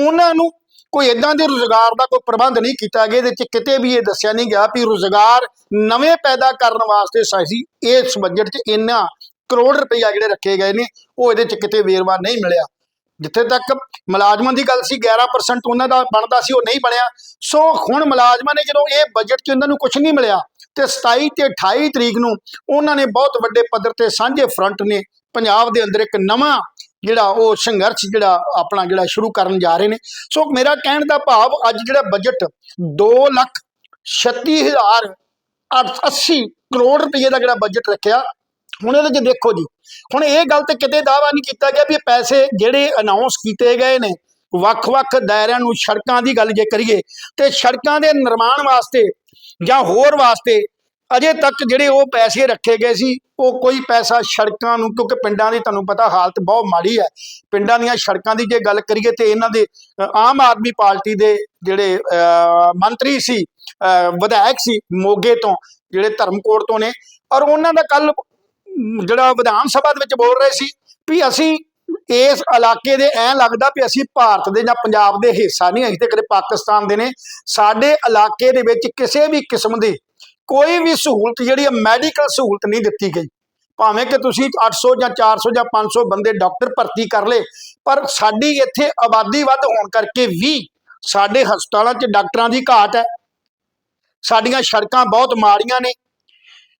ਉਹਨਾਂ ਨੂੰ ਕੋਈ ਇਦਾਂ ਦੇ ਰੁਜ਼ਗਾਰ ਦਾ ਕੋਈ ਪ੍ਰਬੰਧ ਨਹੀਂ ਕੀਤਾ ਗਿਆ, ਇਹਦੇ 'ਚ ਕਿਤੇ ਵੀ ਇਹ ਦੱਸਿਆ ਨਹੀਂ ਗਿਆ ਵੀ ਰੁਜ਼ਗਾਰ ਨਵੇਂ ਪੈਦਾ ਕਰਨ ਵਾਸਤੇ ਸਾਸੀ ਇਸ ਬਜਟ 'ਚ ਇੰਨਾ ਕਰੋੜ ਰੁਪਈਆ ਜਿਹੜੇ ਰੱਖੇ ਗਏ ਨੇ, ਉਹ ਇਹਦੇ 'ਚ ਕਿਤੇ ਵੇਰਵਾ ਨਹੀਂ ਮਿਲਿਆ। ਜਿੱਥੇ ਤੱਕ ਮੁਲਾਜ਼ਮਾਂ ਦੀ ਗੱਲ ਸੀ 11% ਉਹਨਾਂ ਦਾ ਬਣਦਾ ਸੀ, ਉਹ ਨਹੀਂ ਬਣਿਆ। ਸੋ ਹੁਣ ਮੁਲਾਜ਼ਮਾਂ ਨੇ ਜਦੋਂ ਇਹ ਬਜਟ 'ਚ ਉਹਨਾਂ ਨੂੰ ਕੁਝ ਨਹੀਂ ਮਿਲਿਆ, ਤੇ 27 ਤੇ 28 ਤਰੀਕ ਨੂੰ ਉਹਨਾਂ ਨੇ ਬਹੁਤ ਵੱਡੇ ਪੱਧਰ ਤੇ ਸਾਂਝੇ ਫਰੰਟ ਨੇ, ਪੰਜਾਬ ਦੇ ਅੰਦਰ ਇੱਕ ਨਵਾਂ ਜਿਹੜਾ ਉਹ ਸੰਘਰਸ਼ ਜਿਹੜਾ ਆਪਣਾ ਜਿਹੜਾ ਸ਼ੁਰੂ ਕਰਨ ਜਾ ਰਹੇ ਨੇ। ਸੋ ਮੇਰਾ ਕਹਿਣ ਦਾ ਭਾਵ ਅੱਜ ਜਿਹੜਾ ਬਜਟ 2 ਲੱਖ 36000 80 ਕਰੋੜ ਰੁਪਏ ਦਾ ਜਿਹੜਾ ਬਜਟ ਰੱਖਿਆ ਹੁਣ ਇਹਦੇ 'ਚ ਦੇਖੋ ਜੀ, ਹੁਣ ਇਹ ਗੱਲ ਤੇ ਕਿਤੇ ਦਾਵਾ ਨਹੀਂ ਕੀਤਾ ਗਿਆ ਵੀ ਇਹ ਪੈਸੇ ਜਿਹੜੇ ਅਨਾਉਂਸ ਕੀਤੇ ਗਏ ਨੇ, ਵੱਖ-ਵੱਖ ਦਾਇਰਿਆਂ ਨੂੰ ਸੜਕਾਂ ਦੀ ਗੱਲ ਜੇ ਕਰੀਏ, ਤੇ ਸੜਕਾਂ ਦੇ ਨਿਰਮਾਣ ਵਾਸਤੇ ਜਾਂ ਹੋਰ ਵਾਸਤੇ ਅਜੇ ਤੱਕ ਜਿਹੜੇ ਉਹ ਪੈਸੇ ਰੱਖੇ ਗਏ ਸੀ, ਉਹ ਕੋਈ ਪੈਸਾ ਸੜਕਾਂ ਨੂੰ, ਕਿਉਂਕਿ ਪਿੰਡਾਂ ਦੀ ਤੁਹਾਨੂੰ ਪਤਾ ਹਾਲਤ ਬਹੁਤ ਮਾੜੀ ਹੈ, ਪਿੰਡਾਂ ਦੀਆਂ ਸੜਕਾਂ ਦੀ ਜੇ ਗੱਲ ਕਰੀਏ ਤੇ ਇਹਨਾਂ ਦੇ ਆਮ ਆਦਮੀ ਪਾਰਟੀ ਦੇ ਜਿਹੜੇ ਮੰਤਰੀ ਸੀ ਵਿਧਾਇਕ ਸੀ ਮੋਗੇ ਤੋਂ, ਜਿਹੜੇ ਧਰਮਕੋਟ ਤੋਂ ਨੇ, ਔਰ ਉਹਨਾਂ ਦਾ ਕੱਲ ਜਿਹੜਾ ਵਿਧਾਨ ਸਭਾ ਦੇ ਵਿੱਚ ਬੋਲ ਰਹੇ ਸੀ ਵੀ ਅਸੀਂ ਇਸ ਇਲਾਕੇ ਦੇ ਐਂ ਲੱਗਦਾ ਵੀ ਅਸੀਂ ਭਾਰਤ ਦੇ ਜਾਂ ਪੰਜਾਬ ਦੇ ਹਿੱਸਾ ਨਹੀਂ ਅਸੀਂ ਤੇ ਕਦੇ ਪਾਕਿਸਤਾਨ ਦੇ ਨੇ। ਸਾਡੇ ਇਲਾਕੇ ਦੇ ਵਿੱਚ ਕਿਸੇ ਵੀ ਕਿਸਮ ਦੀ ਕੋਈ ਵੀ ਸਹੂਲਤ ਜਿਹੜੀ ਹੈ ਮੈਡੀਕਲ ਸਹੂਲਤ ਨਹੀਂ ਦਿੱਤੀ ਗਈ। ਭਾਵੇਂ ਕਿ ਤੁਸੀਂ 800 ਜਾਂ 400 ਜਾਂ 500 ਬੰਦੇ ਡਾਕਟਰ ਭਰਤੀ ਕਰ ਲੇ ਪਰ ਸਾਡੀ ਇੱਥੇ ਆਬਾਦੀ ਵੱਧ ਹੋਣ ਕਰਕੇ ਵੀ ਸਾਡੇ ਹਸਪਤਾਲਾਂ 'ਚ ਡਾਕਟਰਾਂ ਦੀ ਘਾਟ ਹੈ। ਸਾਡੀਆਂ ਸੜਕਾਂ ਬਹੁਤ ਮਾੜੀਆਂ ਨੇ।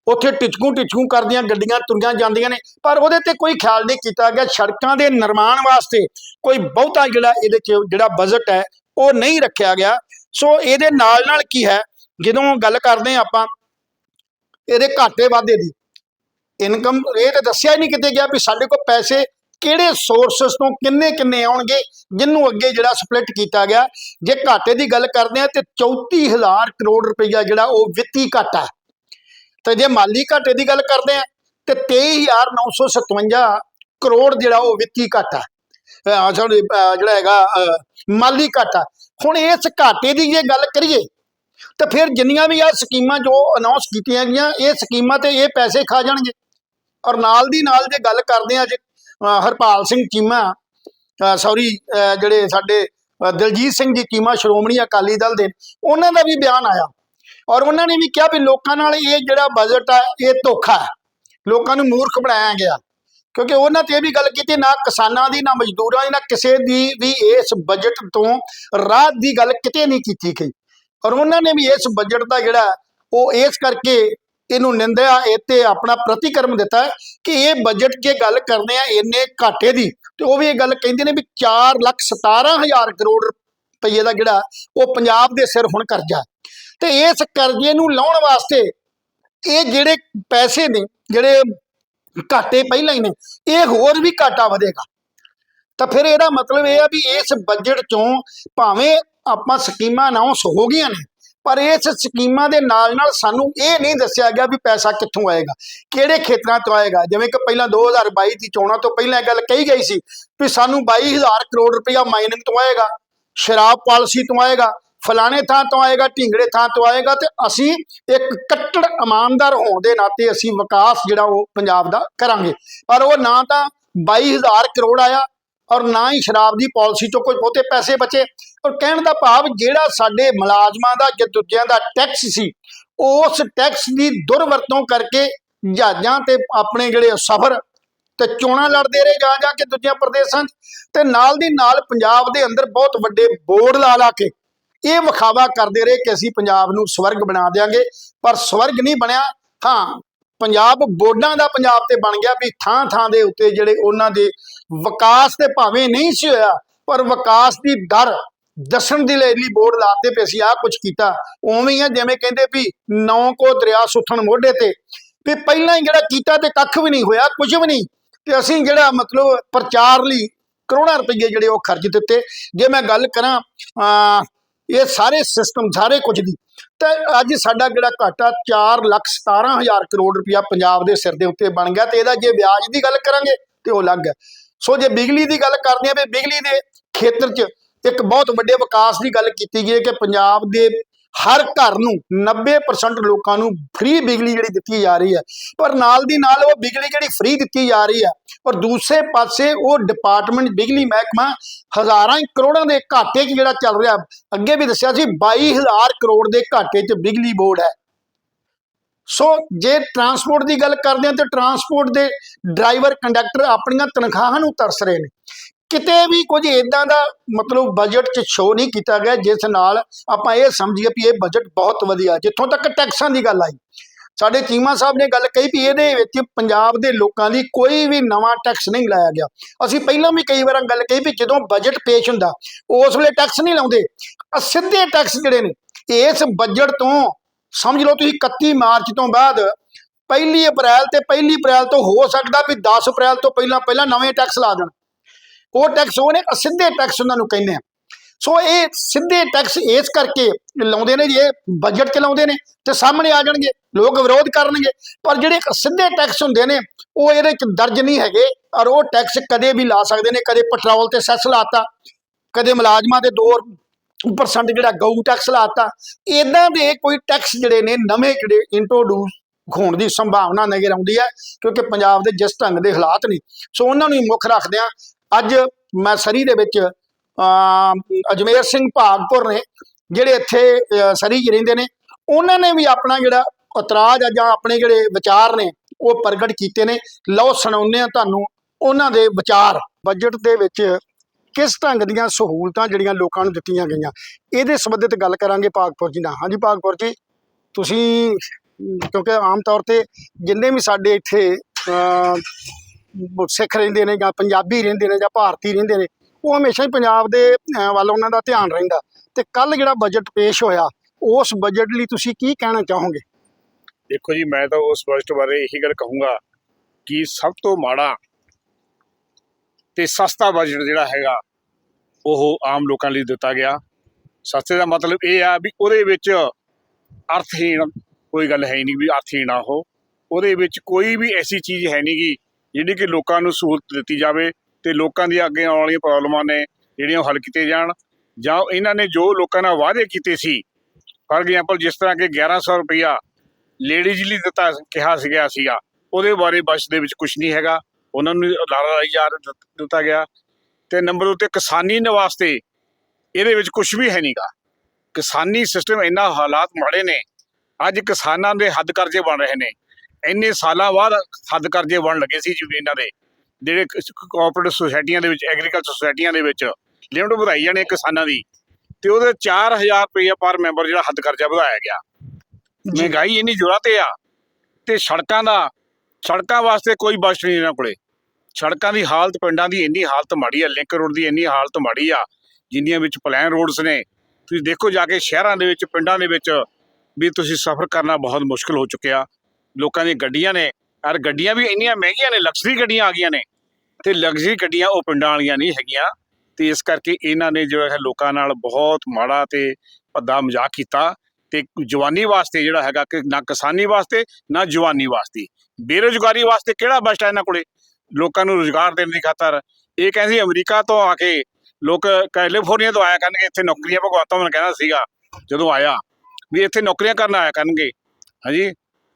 ਉੱਥੇ ਟਿਚਕੂ ਟਿਚਕੂ ਕਰਦੀਆਂ ਗੱਡੀਆਂ ਤੁਰੀਆਂ ਜਾਂਦੀਆਂ ਨੇ। ਪਰ ਉਹਦੇ ਤੇ ਕੋਈ ਖਿਆਲ ਨਹੀਂ ਕੀਤਾ ਗਿਆ ਸੜਕਾਂ ਦੇ ਨਿਰਮਾਣ ਵਾਸਤੇ। ਕੋਈ ਬਹੁਤਾ ਜਿਹੜਾ ਇਹਦੇ 'ਚ ਜਿਹੜਾ ਬਜਟ ਹੈ, ਉਹ ਨਹੀਂ ਰੱਖਿਆ ਗਿਆ। ਸੋ ਇਹਦੇ ਨਾਲ ਨਾਲ ਕੀ ਹੈ, ਜਦੋਂ ਗੱਲ ਕਰਦੇ ਹਾਂ ਆਪਾਂ ਇਹਦੇ ਘਾਟੇ ਵਾਧੇ ਦੀ, ਇਨਕਮ ਇਹ ਤਾਂ ਦੱਸਿਆ ਹੀ ਨਹੀਂ ਕਿਤੇ ਗਿਆ ਵੀ ਸਾਡੇ ਕੋਲ ਪੈਸੇ ਕਿਹੜੇ ਸੋਰਸਸ ਤੋਂ ਕਿੰਨੇ ਕਿੰਨੇ ਆਉਣਗੇ ਜਿੰਨੂੰ ਅੱਗੇ ਜਿਹੜਾ ਸਪਲਿਟ ਕੀਤਾ ਗਿਆ। ਜੇ ਘਾਟੇ ਦੀ ਗੱਲ ਕਰਦੇ ਆ ਤੇ 34000 ਕਰੋੜ ਰੁਪਈਆ ਜਿਹੜਾ ਉਹ ਵਿੱਤੀ ਘਾਟਾ ਹੈ। ਤੇ ਜੇ ਮਾਲੀ ਘਾਟੇ ਦੀ ਗੱਲ ਕਰਦੇ ਆ, ਤੇ 23957 ਕਰੋੜ ਜਿਹੜਾ ਉਹ ਵਿੱਤੀ ਘਾਟਾ ਹੈ। ਜਿਹੜਾ ਹੈਗਾ ਮਾਲੀ ਘਾਟਾ ਹੁਣ ਇਸ ਘਾਟੇ ਦੀ ਜੇ ਗੱਲ ਕਰੀਏ, ਤਾਂ ਫਿਰ ਜਿੰਨੀਆਂ ਵੀ ਆ ਸਕੀਮਾਂ ਜੋ ਅਨਾਉਂਸ ਕੀਤੀਆਂ ਗਈਆਂ, ਇਹ ਸਕੀਮਾਂ ਤੇ ਇਹ ਪੈਸੇ ਖਾ ਜਾਣਗੇ। ਔਰ ਨਾਲ ਦੀ ਨਾਲ ਜੇ ਗੱਲ ਕਰਦੇ ਆ ਜੇ ਹਰਪਾਲ ਸਿੰਘ ਚੀਮਾ ਸੌਰੀ ਜਿਹੜੇ ਸਾਡੇ ਦਲਜੀਤ ਸਿੰਘ ਜੀ ਚੀਮਾ, ਸ਼੍ਰੋਮਣੀ ਅਕਾਲੀ ਦਲ ਦੇ, ਉਹਨਾਂ ਦਾ ਵੀ ਬਿਆਨ ਆਇਆ। ਔਰ ਉਹਨਾਂ ਨੇ ਵੀ ਕਿਹਾ ਵੀ ਲੋਕਾਂ ਨਾਲ ਇਹ ਜਿਹੜਾ ਬਜਟ ਆ, ਇਹ ਧੋਖਾ ਹੈ। ਲੋਕਾਂ ਨੂੰ ਮੂਰਖ ਬਣਾਇਆ ਗਿਆ। ਕਿਉਂਕਿ ਉਹਨਾਂ ਤੇ ਇਹ ਵੀ ਗੱਲ ਕੀਤੀ, ਨਾ ਕਿਸਾਨਾਂ ਦੀ, ਨਾ ਮਜ਼ਦੂਰਾਂ ਦੀ, ਨਾ ਕਿਸੇ ਦੀ ਵੀ ਇਸ ਬਜਟ ਤੋਂ ਰਾਹਤ ਦੀ ਗੱਲ ਕਿਤੇ ਨਹੀਂ ਕੀਤੀ ਗਈ। ਔਰ ਉਹਨਾਂ ਨੇ ਵੀ ਇਸ ਬਜਟ ਦਾ ਜਿਹੜਾ, ਉਹ ਇਸ ਕਰਕੇ ਇਹਨੂੰ ਨਿੰਦਿਆ, ਇਹ ਤੇ ਆਪਣਾ ਪ੍ਰਤੀਕਰਮ ਦਿੱਤਾ ਕਿ ਇਹ ਬਜਟ ਜੇ ਗੱਲ ਕਰਦੇ ਆ ਇੰਨੇ ਘਾਟੇ ਦੀ, ਤੇ ਉਹ ਵੀ ਇਹ ਗੱਲ ਕਹਿੰਦੇ ਨੇ ਵੀ 4 ਲੱਖ 17 ਹਜ਼ਾਰ ਕਰੋੜ ਰੁਪਏ ਦਾ ਜਿਹੜਾ, ਉਹ ਪੰਜਾਬ ਦੇ ਸਿਰ ਹੁਣ ਕਰਜ਼ਾ ਤੇ ਇਸ ਕਰਜ਼ੇ ਨੂੰ ਲਾਉਣ ਵਾਸਤੇ ਇਹ ਜਿਹੜੇ ਪੈਸੇ ਨੇ, ਜਿਹੜੇ ਘਾਟੇ ਪਹਿਲਾਂ ਹੀ ਨੇ, ਇਹ ਹੋਰ ਵੀ ਘਾਟਾ ਵਧੇਗਾ। ਤਾਂ ਫਿਰ ਇਹਦਾ ਮਤਲਬ ਇਹ ਆ ਵੀ ਇਸ ਬਜਟ ਚੋਂ ਭਾਵੇਂ ਆਪਾਂ ਸਕੀਮਾਂ ਅਨਾਉਂਸ ਹੋ ਗਈਆਂ ਨੇ, ਪਰ ਇਸ ਸਕੀਮਾਂ ਦੇ ਨਾਲ ਨਾਲ ਸਾਨੂੰ ਇਹ ਨਹੀਂ ਦੱਸਿਆ ਗਿਆ ਵੀ ਪੈਸਾ ਕਿੱਥੋਂ ਆਏਗਾ, ਕਿਹੜੇ ਖੇਤਰਾਂ ਤੋਂ ਆਏਗਾ। ਜਿਵੇਂ ਕਿ ਪਹਿਲਾਂ 2022 ਦੀ ਚੋਣਾਂ ਤੋਂ ਪਹਿਲਾਂ ਇਹ ਗੱਲ ਕਹੀ ਗਈ ਸੀ ਵੀ ਸਾਨੂੰ 22000 ਕਰੋੜ ਰੁਪਇਆ ਮਾਈਨਿੰਗ ਤੋਂ ਆਏਗਾ, ਸ਼ਰਾਬ ਪਾਲਿਸੀ ਤੋਂ ਆਏਗਾ ਫਲਾਣੇ ਥਾਂ ਤੋਂ ਆਏਗਾ, ਢਿੰਗੜੇ ਥਾਂ ਤੋਂ ਆਏਗਾ ਤੇ ਅਸੀਂ ਇੱਕ ਕੱਟੜ ਇਮਾਨਦਾਰ ਹੋਣ ਦੇ ਨਾਤੇ ਅਸੀਂ ਵਿਕਾਸ ਜਿਹੜਾ ਉਹ ਪੰਜਾਬ ਦਾ ਕਰਾਂਗੇ। ਪਰ ਉਹ ਨਾ ਤਾਂ 22000 ਕਰੋੜ ਆਇਆ ਔਰ ਨਾ ਹੀ ਸ਼ਰਾਬ ਦੀ ਪਾਲਿਸੀ ਤੋਂ ਕੋਈ ਬਹੁਤੇ ਪੈਸੇ ਬਚੇ। ਔਰ ਕਹਿਣ ਦਾ ਭਾਵ ਜਿਹੜਾ ਸਾਡੇ ਮੁਲਾਜ਼ਮਾਂ ਦਾ ਜਾਂ ਦੂਜਿਆਂ ਦਾ ਟੈਕਸ ਸੀ, ਉਸ ਟੈਕਸ ਦੀ ਦੁਰਵਰਤੋਂ ਕਰਕੇ ਜਹਾਜ਼ਾਂ ਤੇ ਆਪਣੇ ਜਿਹੜੇ ਸਫ਼ਰ ਤੇ ਚੋਣਾਂ ਲੜਦੇ ਰਹੇ ਜਾ ਜਾ ਕੇ ਦੂਜਿਆਂ ਪ੍ਰਦੇਸ਼ਾਂ 'ਚ ਤੇ ਨਾਲ ਦੀ ਨਾਲ ਪੰਜਾਬ ਦੇ ਅੰਦਰ ਬਹੁਤ ਵੱਡੇ ਬੋਰਡ ਲਾ ਲਾ ਕੇ ਇਹ ਵਿਖਾਵਾ ਕਰਦੇ ਰਹੇ ਕਿ ਅਸੀਂ ਪੰਜਾਬ ਨੂੰ ਸਵਰਗ ਬਣਾ ਦੇਾਂਗੇ ਪਰ ਸਵਰਗ ਨਹੀਂ ਬਣਿਆ। ਹਾਂ, ਪੰਜਾਬ ਬੋਰਡਾਂ ਦਾ ਪੰਜਾਬ ਤੇ ਬਣ ਗਿਆ ਵੀ ਥਾਂ ਥਾਂ ਦੇ ਉੱਤੇ ਜਿਹੜੇ ਉਹਨਾਂ ਦੇ ਵਿਕਾਸ ਤੇ ਭਾਵੇਂ ਨਹੀਂ ਸੀ ਹੋਇਆ, ਪਰ ਵਿਕਾਸ ਦੀ ਦਰ ਦੱਸਣ ਦੇ ਲਈ ਬੋਰਡ ਲਾਤੇ ਪਏ ਅਸੀਂ ਆਹ ਕੁਝ ਕੀਤਾ। ਉਵੇਂ ਹੀ ਆ, ਜਿਵੇਂ ਕਹਿੰਦੇ ਵੀ ਨੌ ਕੋ ਦਰਿਆ ਸੁਥਣ ਮੋਢੇ ਤੇ। ਵੀ ਪਹਿਲਾਂ ਹੀ ਜਿਹੜਾ ਕੀਤਾ ਤੇ ਕੱਖ ਵੀ ਨਹੀਂ ਹੋਇਆ, ਕੁਝ ਵੀ ਨਹੀਂ। ਤੇ ਅਸੀਂ ਜਿਹੜਾ ਮਤਲਬ ਪ੍ਰਚਾਰ ਲਈ ਕਰੋੜਾਂ ਰੁਪਏ ਜਿਹੜੇ ਉਹ ਖਰਚ ਦਿੱਤੇ। ਜੇ ਮੈਂ ਗੱਲ ਕਰਾਂ, ਅਹ ਇਹ ਸਾਰੇ ਸਿਸਟਮ ਸਾਰੇ ਕੁਝ ਦੀ। ਤੇ ਅੱਜ ਸਾਡਾ ਜਿਹੜਾ ਘਾਟਾ 4 ਲੱਖ 17 ਹਜ਼ਾਰ ਕਰੋੜ ਰੁਪਇਆ ਪੰਜਾਬ ਦੇ ਸਿਰ ਦੇ ਉੱਤੇ ਬਣ ਗਿਆ ਤੇ ਇਹਦਾ ਜੇ ਵਿਆਜ ਦੀ ਗੱਲ ਕਰਾਂਗੇ ਤੇ ਉਹ ਅਲੱਗ ਹੈ। ਸੋ ਜੇ ਬਿਜਲੀ ਦੀ ਗੱਲ ਕਰਦੇ ਆ ਵੀ ਬਿਜਲੀ ਦੇ ਖੇਤਰ 'ਚ ਇੱਕ ਬਹੁਤ ਵੱਡੇ ਵਿਕਾਸ ਦੀ ਗੱਲ ਕੀਤੀ ਗਈ ਹੈ ਕਿ ਪੰਜਾਬ ਦੇ ਹਰ ਘਰ ਨੂੰ 90% ਲੋਕਾਂ ਨੂੰ ਫ੍ਰੀ ਬਿਜਲੀ ਜਿਹੜੀ ਦਿੱਤੀ ਜਾ ਰਹੀ ਹੈ। ਪਰ ਨਾਲ ਦੀ ਨਾਲ ਉਹ ਬਿਜਲੀ ਜਿਹੜੀ ਫ੍ਰੀ ਦਿੱਤੀ ਜਾ ਰਹੀ ਹੈ, ਔਰ ਦੂਸਰੇ ਪਾਸੇ ਉਹ ਡਿਪਾਰਟਮੈਂਟ ਬਿਜਲੀ ਮਹਿਕਮਾ ਹਜ਼ਾਰਾਂ ਕਰੋੜਾਂ ਦੇ ਘਾਟੇ 'ਚ ਜਿਹੜਾ ਚੱਲ ਰਿਹਾ। ਅੱਗੇ ਵੀ ਦੱਸਿਆ ਸੀ 22000 ਕਰੋੜ ਦੇ ਘਾਟੇ 'ਚ ਬਿਜਲੀ ਬੋਰਡ ਹੈ। ਸੋ ਜੇ ਟਰਾਂਸਪੋਰਟ ਦੀ ਗੱਲ ਕਰਦੇ ਹਾਂ, ਤੇ ਟਰਾਂਸਪੋਰਟ ਦੇ ਡਰਾਈਵਰ ਕੰਡਕਟਰ ਆਪਣੀਆਂ ਤਨਖਾਹਾਂ ਨੂੰ ਤਰਸ ਰਹੇ ਨੇ। ਕਿਤੇ ਵੀ ਕੁਝ ਇਦਾਂ ਦਾ ਮਤਲਬ ਬਜਟ 'ਚ ਸ਼ੋਅ ਨਹੀਂ ਕੀਤਾ ਗਿਆ, ਜਿਸ ਨਾਲ ਆਪਾਂ ਇਹ ਸਮਝੀਏ ਵੀ ਇਹ ਬਜਟ ਬਹੁਤ ਵਧੀਆ, ਜਿੱਥੋਂ ਤੱਕ ਟੈਕਸਾਂ ਦੀ ਗੱਲ ਆਈ। ਸਾਡੇ ਚੀਮਾ ਸਾਹਿਬ ਨੇ ਗੱਲ ਕਹੀ ਵੀ ਇਹਦੇ ਵਿੱਚ ਪੰਜਾਬ ਦੇ ਲੋਕਾਂ ਦੀ ਕੋਈ ਵੀ ਨਵਾਂ ਟੈਕਸ ਨਹੀਂ ਲਾਇਆ ਗਿਆ। ਅਸੀਂ ਪਹਿਲਾਂ ਵੀ ਕਈ ਵਾਰਾਂ ਗੱਲ ਕਹੀ ਵੀ ਜਦੋਂ ਬਜਟ ਪੇਸ਼ ਹੁੰਦਾ, ਉਸ ਵੇਲੇ ਟੈਕਸ ਨਹੀਂ ਲਾਉਂਦੇ। ਆਹ ਸਿੱਧੇ ਟੈਕਸ ਜਿਹੜੇ ਨੇ, ਇਸ ਬਜਟ ਤੋਂ ਸਮਝ ਲਓ ਤੁਸੀਂ 31 ਮਾਰਚ ਤੋਂ ਬਾਅਦ ਪਹਿਲੀ ਅਪ੍ਰੈਲ ਤੇ ਪਹਿਲੀ ਅਪ੍ਰੈਲ ਤੋਂ ਹੋ ਸਕਦਾ ਵੀ 10 ਅਪ੍ਰੈਲ ਤੋਂ ਪਹਿਲਾਂ ਪਹਿਲਾਂ ਨਵੇਂ ਟੈਕਸ ਲਾ ਦੇਣ। ਉਹ ਟੈਕਸ ਉਹ ਨੇ ਸਿੱਧੇ ਟੈਕਸ ਉਹਨਾਂ ਨੂੰ ਕਹਿੰਦੇ ਆ। ਸੋ ਇਹ ਸਿੱਧੇ ਟੈਕਸ ਇਸ ਕਰਕੇ ਲਾਉਂਦੇ ਨੇ ਜੇ ਬਜਟ ਚ ਲਾਉਂਦੇ ਨੇ ਤੇ ਸਾਹਮਣੇ ਆ ਜਾਣਗੇ, ਲੋਕ ਵਿਰੋਧ ਕਰਨਗੇ। ਪਰ ਜਿਹੜੇ ਸਿੱਧੇ ਟੈਕਸ ਹੁੰਦੇ ਨੇ, ਉਹ ਇਹਦੇ ਚ ਦਰਜ ਨਹੀਂ ਹੈਗੇ ਔਰ ਉਹ ਟੈਕਸ ਕਦੇ ਵੀ ਲਾ ਸਕਦੇ ਨੇ, ਕਦੇ ਪੈਟਰੋਲ ਤੇ ਸੈਸ ਲਾਤਾ ਕਦੇ ਮੁਲਾਜ਼ਮਾਂ ਦੇ 2% ਜਿਹੜਾ ਗਊ ਟੈਕਸ ਲਾਤਾ ਇਦਾਂ ਦੇ ਕੋਈ ਟੈਕਸ ਜਿਹੜੇ ਨੇ, ਨਵੇਂ ਜਿਹੜੇ ਇੰਟਰੋਡਿਊਸ ਹੋਣ ਦੀ ਸੰਭਾਵਨਾ ਨਜ਼ਰ ਆਉਂਦੀ ਹੈ, ਕਿਉਂਕਿ ਪੰਜਾਬ ਦੇ ਜਿਸ ਢੰਗ ਦੇ ਹਾਲਾਤ ਨੇ, ਸੋ ਉਹਨਾਂ ਨੂੰ ਮੁੱਖ ਰੱਖਦਿਆਂ ਅੱਜ ਮੈਂ ਸਰੀ ਦੇ ਵਿੱਚ ਅਜਮੇਰ ਸਿੰਘ ਭਾਗਪੁਰ ਨੇ ਜਿਹੜੇ ਇੱਥੇ ਸਰੀ 'ਚ ਰਹਿੰਦੇ ਨੇ, ਉਹਨਾਂ ਨੇ ਵੀ ਆਪਣਾ ਜਿਹੜਾ ਇਤਰਾਜ਼ ਆ ਜਾਂ ਆਪਣੇ ਜਿਹੜੇ ਵਿਚਾਰ ਨੇ, ਉਹ ਪ੍ਰਗਟ ਕੀਤੇ ਨੇ। ਲਓ, ਸੁਣਾਉਂਦੇ ਆ ਤੁਹਾਨੂੰ ਉਹਨਾਂ ਦੇ ਵਿਚਾਰ। ਬਜਟ ਦੇ ਵਿੱਚ ਕਿਸ ਢੰਗ ਦੀਆਂ ਸਹੂਲਤਾਂ ਜਿਹੜੀਆਂ ਲੋਕਾਂ ਨੂੰ ਦਿੱਤੀਆਂ ਗਈਆਂ? ਇਹਦੇ ਸੰਬੰਧਿਤ ਗੱਲ ਕਰਾਂਗੇ ਭਾਗਪੁਰ ਜੀ ਨਾਲ। ਹਾਂਜੀ ਭਾਗਪੁਰ ਜੀ, ਤੁਸੀਂ, ਕਿਉਂਕਿ ਆਮ ਤੌਰ ਤੇ ਜਿੰਨੇ ਵੀ ਸਾਡੇ ਇੱਥੇ ਸਿੱਖ ਰਹਿੰਦੇ ਨੇ ਜਾਂ ਪੰਜਾਬੀ ਰਹਿੰਦੇ ਨੇ ਜਾਂ ਭਾਰਤੀ ਰਹਿੰਦੇ ਨੇ, ਉਹ ਹਮੇਸ਼ਾ ਹੀ ਪੰਜਾਬ ਦੇ ਵੱਲ ਉਹਨਾਂ ਦਾ ਧਿਆਨ ਰਹਿੰਦਾ। ਤੇ ਕੱਲ ਜਿਹੜਾ ਬਜਟ ਪੇਸ਼ ਹੋਇਆ, ਉਸ ਬਜਟ ਲਈ ਤੁਸੀਂ ਕੀ ਕਹਿਣਾ ਚਾਹੋਗੇ? ਦੇਖੋ ਜੀ, ਮੈਂ ਤਾਂ ਉਸ ਬਜਟ ਬਾਰੇ ਇਹੀ ਗੱਲ ਕਹੂੰਗਾ ਕਿ ਸਭ ਤੋਂ ਮਾੜਾ ਤੇ ਸਸਤਾ ਬਜਟ ਜਿਹੜਾ ਹੈਗਾ, ਉਹ ਆਮ ਲੋਕਾਂ ਲਈ ਦਿੱਤਾ ਗਿਆ। ਸਸਤੇ ਦਾ ਮਤਲਬ ਇਹ ਆ ਵੀ ਉਹਦੇ ਵਿੱਚ ਅਰਥਹੀਣ ਕੋਈ ਗੱਲ ਹੈ ਹੀ ਨਹੀਂ ਵੀ ਅਰਥਹੀਣ ਆ ਉਹ। ਉਹਦੇ ਵਿੱਚ ਕੋਈ ਵੀ ਐਸੀ ਚੀਜ਼ ਹੈ ਨਹੀਂ ਗੀ ਜਿਹੜੀ ਕਿ ਲੋਕਾਂ ਨੂੰ ਸਹੂਲਤ ਦਿੱਤੀ ਜਾਵੇ ਤੇ ਲੋਕਾਂ ਦੀਆਂ ਅੱਗੇ ਆਉਣ ਵਾਲੀਆਂ ਪ੍ਰੋਬਲਮਾਂ ਨੇ ਜਿਹੜੀਆਂ ਉਹ ਹੱਲ ਕੀਤੇ ਜਾਣ ਜਾਂ ਇਹਨਾਂ ਨੇ ਜੋ ਲੋਕਾਂ ਨਾਲ ਵਾਅਦੇ ਕੀਤੇ ਸੀ, ਫਾਰ ਐਗਜ਼ਾਮਪਲ ਜਿਸ ਤਰ੍ਹਾਂ ਕਿ 1100 ਰੁਪਇਆ ਲੇਡੀਜ਼ ਲਈ ਦਿੱਤਾ ਕਿਹਾ ਸੀਗਾ ਸੀਗਾ, ਉਹਦੇ ਬਾਰੇ ਬਸ ਦੇ ਵਿੱਚ ਕੁਝ ਨਹੀਂ ਹੈਗਾ, ਉਹਨਾਂ ਨੂੰ ਲਾਰਾ ਲਾਈ ਜਾ ਦਿੱਤਾ ਗਿਆ ਤੇ ਨੰਬਰ ਉੱਤੇ ਕਿਸਾਨੀ ਨੇ ਵਾਸਤੇ ਇਹਦੇ ਵਿੱਚ ਕੁਝ ਵੀ ਹੈ ਨਹੀਂਗਾ ਕਿਸਾਨੀ ਸਿਸਟਮ ਇੰਨਾ ਹਾਲਾਤ ਮਾੜੇ ਨੇ, ਅੱਜ ਕਿਸਾਨਾਂ ਦੇ ਹੱਦ ਕਰਜ਼ੇ ਬਣ ਰਹੇ ਨੇ ਇੰਨੇ ਸਾਲਾਂ ਬਾਅਦ ਹੱਦ ਕਰਜ਼ੇ ਬਣ ਲੱਗੇ ਸੀ ਜ਼ਮੀਨਾਂ ਦੇ ਜਿਹੜੇ ਕੋਆਪਰੇਟਿਵ ਸੁਸਾਇਟੀਆਂ ਦੇ ਵਿੱਚ ਐਗਰੀਕਲਚਰ ਸੁਸਾਇਟੀਆਂ ਦੇ ਵਿੱਚ ਲਿਮਟ ਵਧਾਈ ਜਾਣੀ ਕਿਸਾਨਾਂ ਦੀ ਤੇ ਉਹਦੇ 4000 ਰੁਪਏ ਪਰ ਮੈਂਬਰ ਜਿਹੜਾ ਹੱਦ ਕਰਜ਼ਾ ਵਧਾਇਆ ਗਿਆ। ਮਹਿੰਗਾਈ ਇੰਨੀ ਜ਼ੋਰਾਂ ਤੇ ਆ ਤੇ ਸੜਕਾਂ ਦਾ ਸੜਕਾਂ ਵਾਸਤੇ ਕੋਈ ਬਜਟ ਨਹੀਂ ਇਹਨਾਂ ਕੋਲੇ। ਸੜਕਾਂ ਦੀ ਹਾਲਤ ਪਿੰਡਾਂ ਦੀ ਇੰਨੀ ਹਾਲਤ ਮਾੜੀ ਆ ਲਿੰਕ ਰੋਡ ਦੀ ਇੰਨੀ ਹਾਲਤ ਮਾੜੀ ਆ ਜਿੰਨੀਆਂ ਵਿੱਚ ਪਲਾਨ ਰੋਡਸ ਨੇ। ਤੁਸੀਂ ਦੇਖੋ ਜਾ ਕੇ ਸ਼ਹਿਰਾਂ ਦੇ ਵਿੱਚ ਪਿੰਡਾਂ ਦੇ ਵਿੱਚ ਵੀ ਤੁਸੀਂ ਸਫ਼ਰ ਕਰਨਾ ਬਹੁਤ ਮੁਸ਼ਕਲ ਹੋ ਚੁੱਕਿਆ। ਲੋਕਾਂ ਦੀਆਂ ਗੱਡੀਆਂ ਨੇ। ਔਰ ਗੱਡੀਆਂ ਵੀ ਇੰਨੀਆਂ ਮਹਿੰਗੀਆਂ ਨੇ ਲਗਜ਼ਰੀ ਗੱਡੀਆਂ ਆ ਗਈਆਂ ਨੇ। ਤੇ ਲਗਜ਼ਰੀ ਗੱਡੀਆਂ ਉਹ ਪਿੰਡਾਂ ਵਾਲੀਆਂ ਨਹੀਂ ਹੈਗੀਆਂ। ਤੇ ਇਸ ਕਰਕੇ ਇਹਨਾਂ ਨੇ ਜੋ ਹੈ ਲੋਕਾਂ ਨਾਲ ਬਹੁਤ ਮਾੜਾ ਤੇ ਭੱਦਾ ਮਜ਼ਾਕ ਕੀਤਾ। ਤੇ ਜਵਾਨੀ ਵਾਸਤੇ ਜਿਹੜਾ ਹੈਗਾ ਕਿ ਨਾ ਕਿਸਾਨੀ ਵਾਸਤੇ, ਨਾ ਜਵਾਨੀ ਵਾਸਤੇ। ਬੇਰੁਜ਼ਗਾਰੀ ਵਾਸਤੇ ਕਿਹੜਾ ਬਸਟ ਹੈ ਇਹਨਾਂ ਕੋਲੇ? ਲੋਕਾਂ ਨੂੰ ਰੁਜ਼ਗਾਰ ਦੇਣ ਦੀ ਖਾਤਰ। ਇਹ ਕਹਿੰਦੇ ਅਮਰੀਕਾ ਤੋਂ ਆ ਕੇ ਲੋਕ ਕੈਲੀਫੋਰਨੀਆ ਤੋਂ ਆਇਆ ਕਰਨਗੇ, ਇੱਥੇ ਨੌਕਰੀਆਂ ਭਗਵੰਤ ਮਾਨ ਕਹਿੰਦਾ ਸੀਗਾ, ਜਦੋਂ ਆਇਆ, ਵੀ ਇੱਥੇ ਨੌਕਰੀਆਂ ਕਰਨ ਆਇਆ ਕਰਨਗੇ। ਹਾਂਜੀ?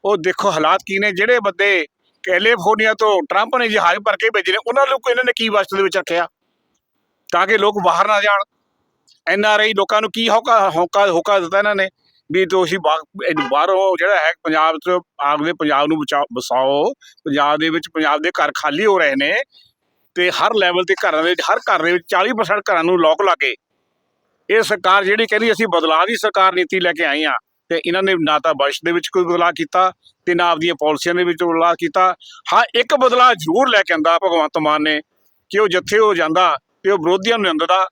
ਉਹ ਦੇਖੋ ਹਾਲਾਤ ਕੀ ਨੇ, ਜਿਹੜੇ ਬੰਦੇ ਕੈਲੀਫੋਰਨੀਆ ਤੋਂ ਟਰੰਪ ਨੇ ਜਹਾਜ਼ ਭਰ ਕੇ ਭੇਜੇ ਨੇ, ਉਹਨਾਂ ਨੂੰ ਇਹਨਾਂ ਨੇ ਕੀ ਵਸਤ ਦੇ ਵਿੱਚ ਰੱਖਿਆ? ਤਾਂ ਕਿ ਲੋਕ ਬਾਹਰ ਨਾ ਜਾਣ। ਐਨ ਆਰ ਆਈ ਲੋਕਾਂ ਨੂੰ ਕੀ ਹੌਕਾ ਹੌਕਾ, ਹੋਕਾ ਦਿੱਤਾ ਇਹਨਾਂ ਨੇ ਵੀ ਤੁਸੀਂ ਬਾ- ਬਾਹਰੋਂ ਜਿਹੜਾ ਹੈ, ਪੰਜਾਬ ਚ ਆਪਦੇ ਪੰਜਾਬ ਨੂੰ ਬਚਾਓ, ਬਸਾਓ। ਪੰਜਾਬ ਦੇ ਵਿੱਚ, ਪੰਜਾਬ ਦੇ ਘਰ ਖਾਲੀ ਹੋ ਰਹੇ ਨੇ ਤੇ ਹਰ ਲੈਵਲ ਤੇ ਘਰਾਂ ਦੇ ਵਿੱਚ ਹਰ ਘਰ ਦੇ ਵਿੱਚ 40% ਘਰਾਂ ਨੂੰ ਲੋਕ ਲਾ ਕੇ ਇਹ ਸਰਕਾਰ ਜਿਹੜੀ ਕਹਿੰਦੀ ਅਸੀਂ ਬਦਲਾਅ ਦੀ ਸਰਕਾਰ ਨੀਤੀ ਲੈ ਕੇ ਆਏ ਆ ਤੇ ਇਹਨਾਂ ਨੇ ਨਾ ਤਾਂ ਬਜਟ ਦੇ ਵਿੱਚ ਕੋਈ ਬਦਲਾਅ ਕੀਤਾ ਤੇ ਨਾ ਆਪਦੀਆਂ ਪਾਲਿਸੀਆਂ ਦੇ ਵਿੱਚ ਬਦਲਾਅ ਕੀਤਾ। ਹਾਂ, ਇੱਕ ਬਦਲਾਅ ਜ਼ਰੂਰ ਲੈ ਕੇ ਆਂਦਾ ਭਗਵੰਤ ਮਾਨ ਨੇ ਕਿ ਉਹ ਜਿੱਥੇ ਉਹ ਜਾਂਦਾ ਤੇ ਉਹ ਵਿਰੋਧੀਆਂ ਨੂੰ ਨਿੰਦਦਾ,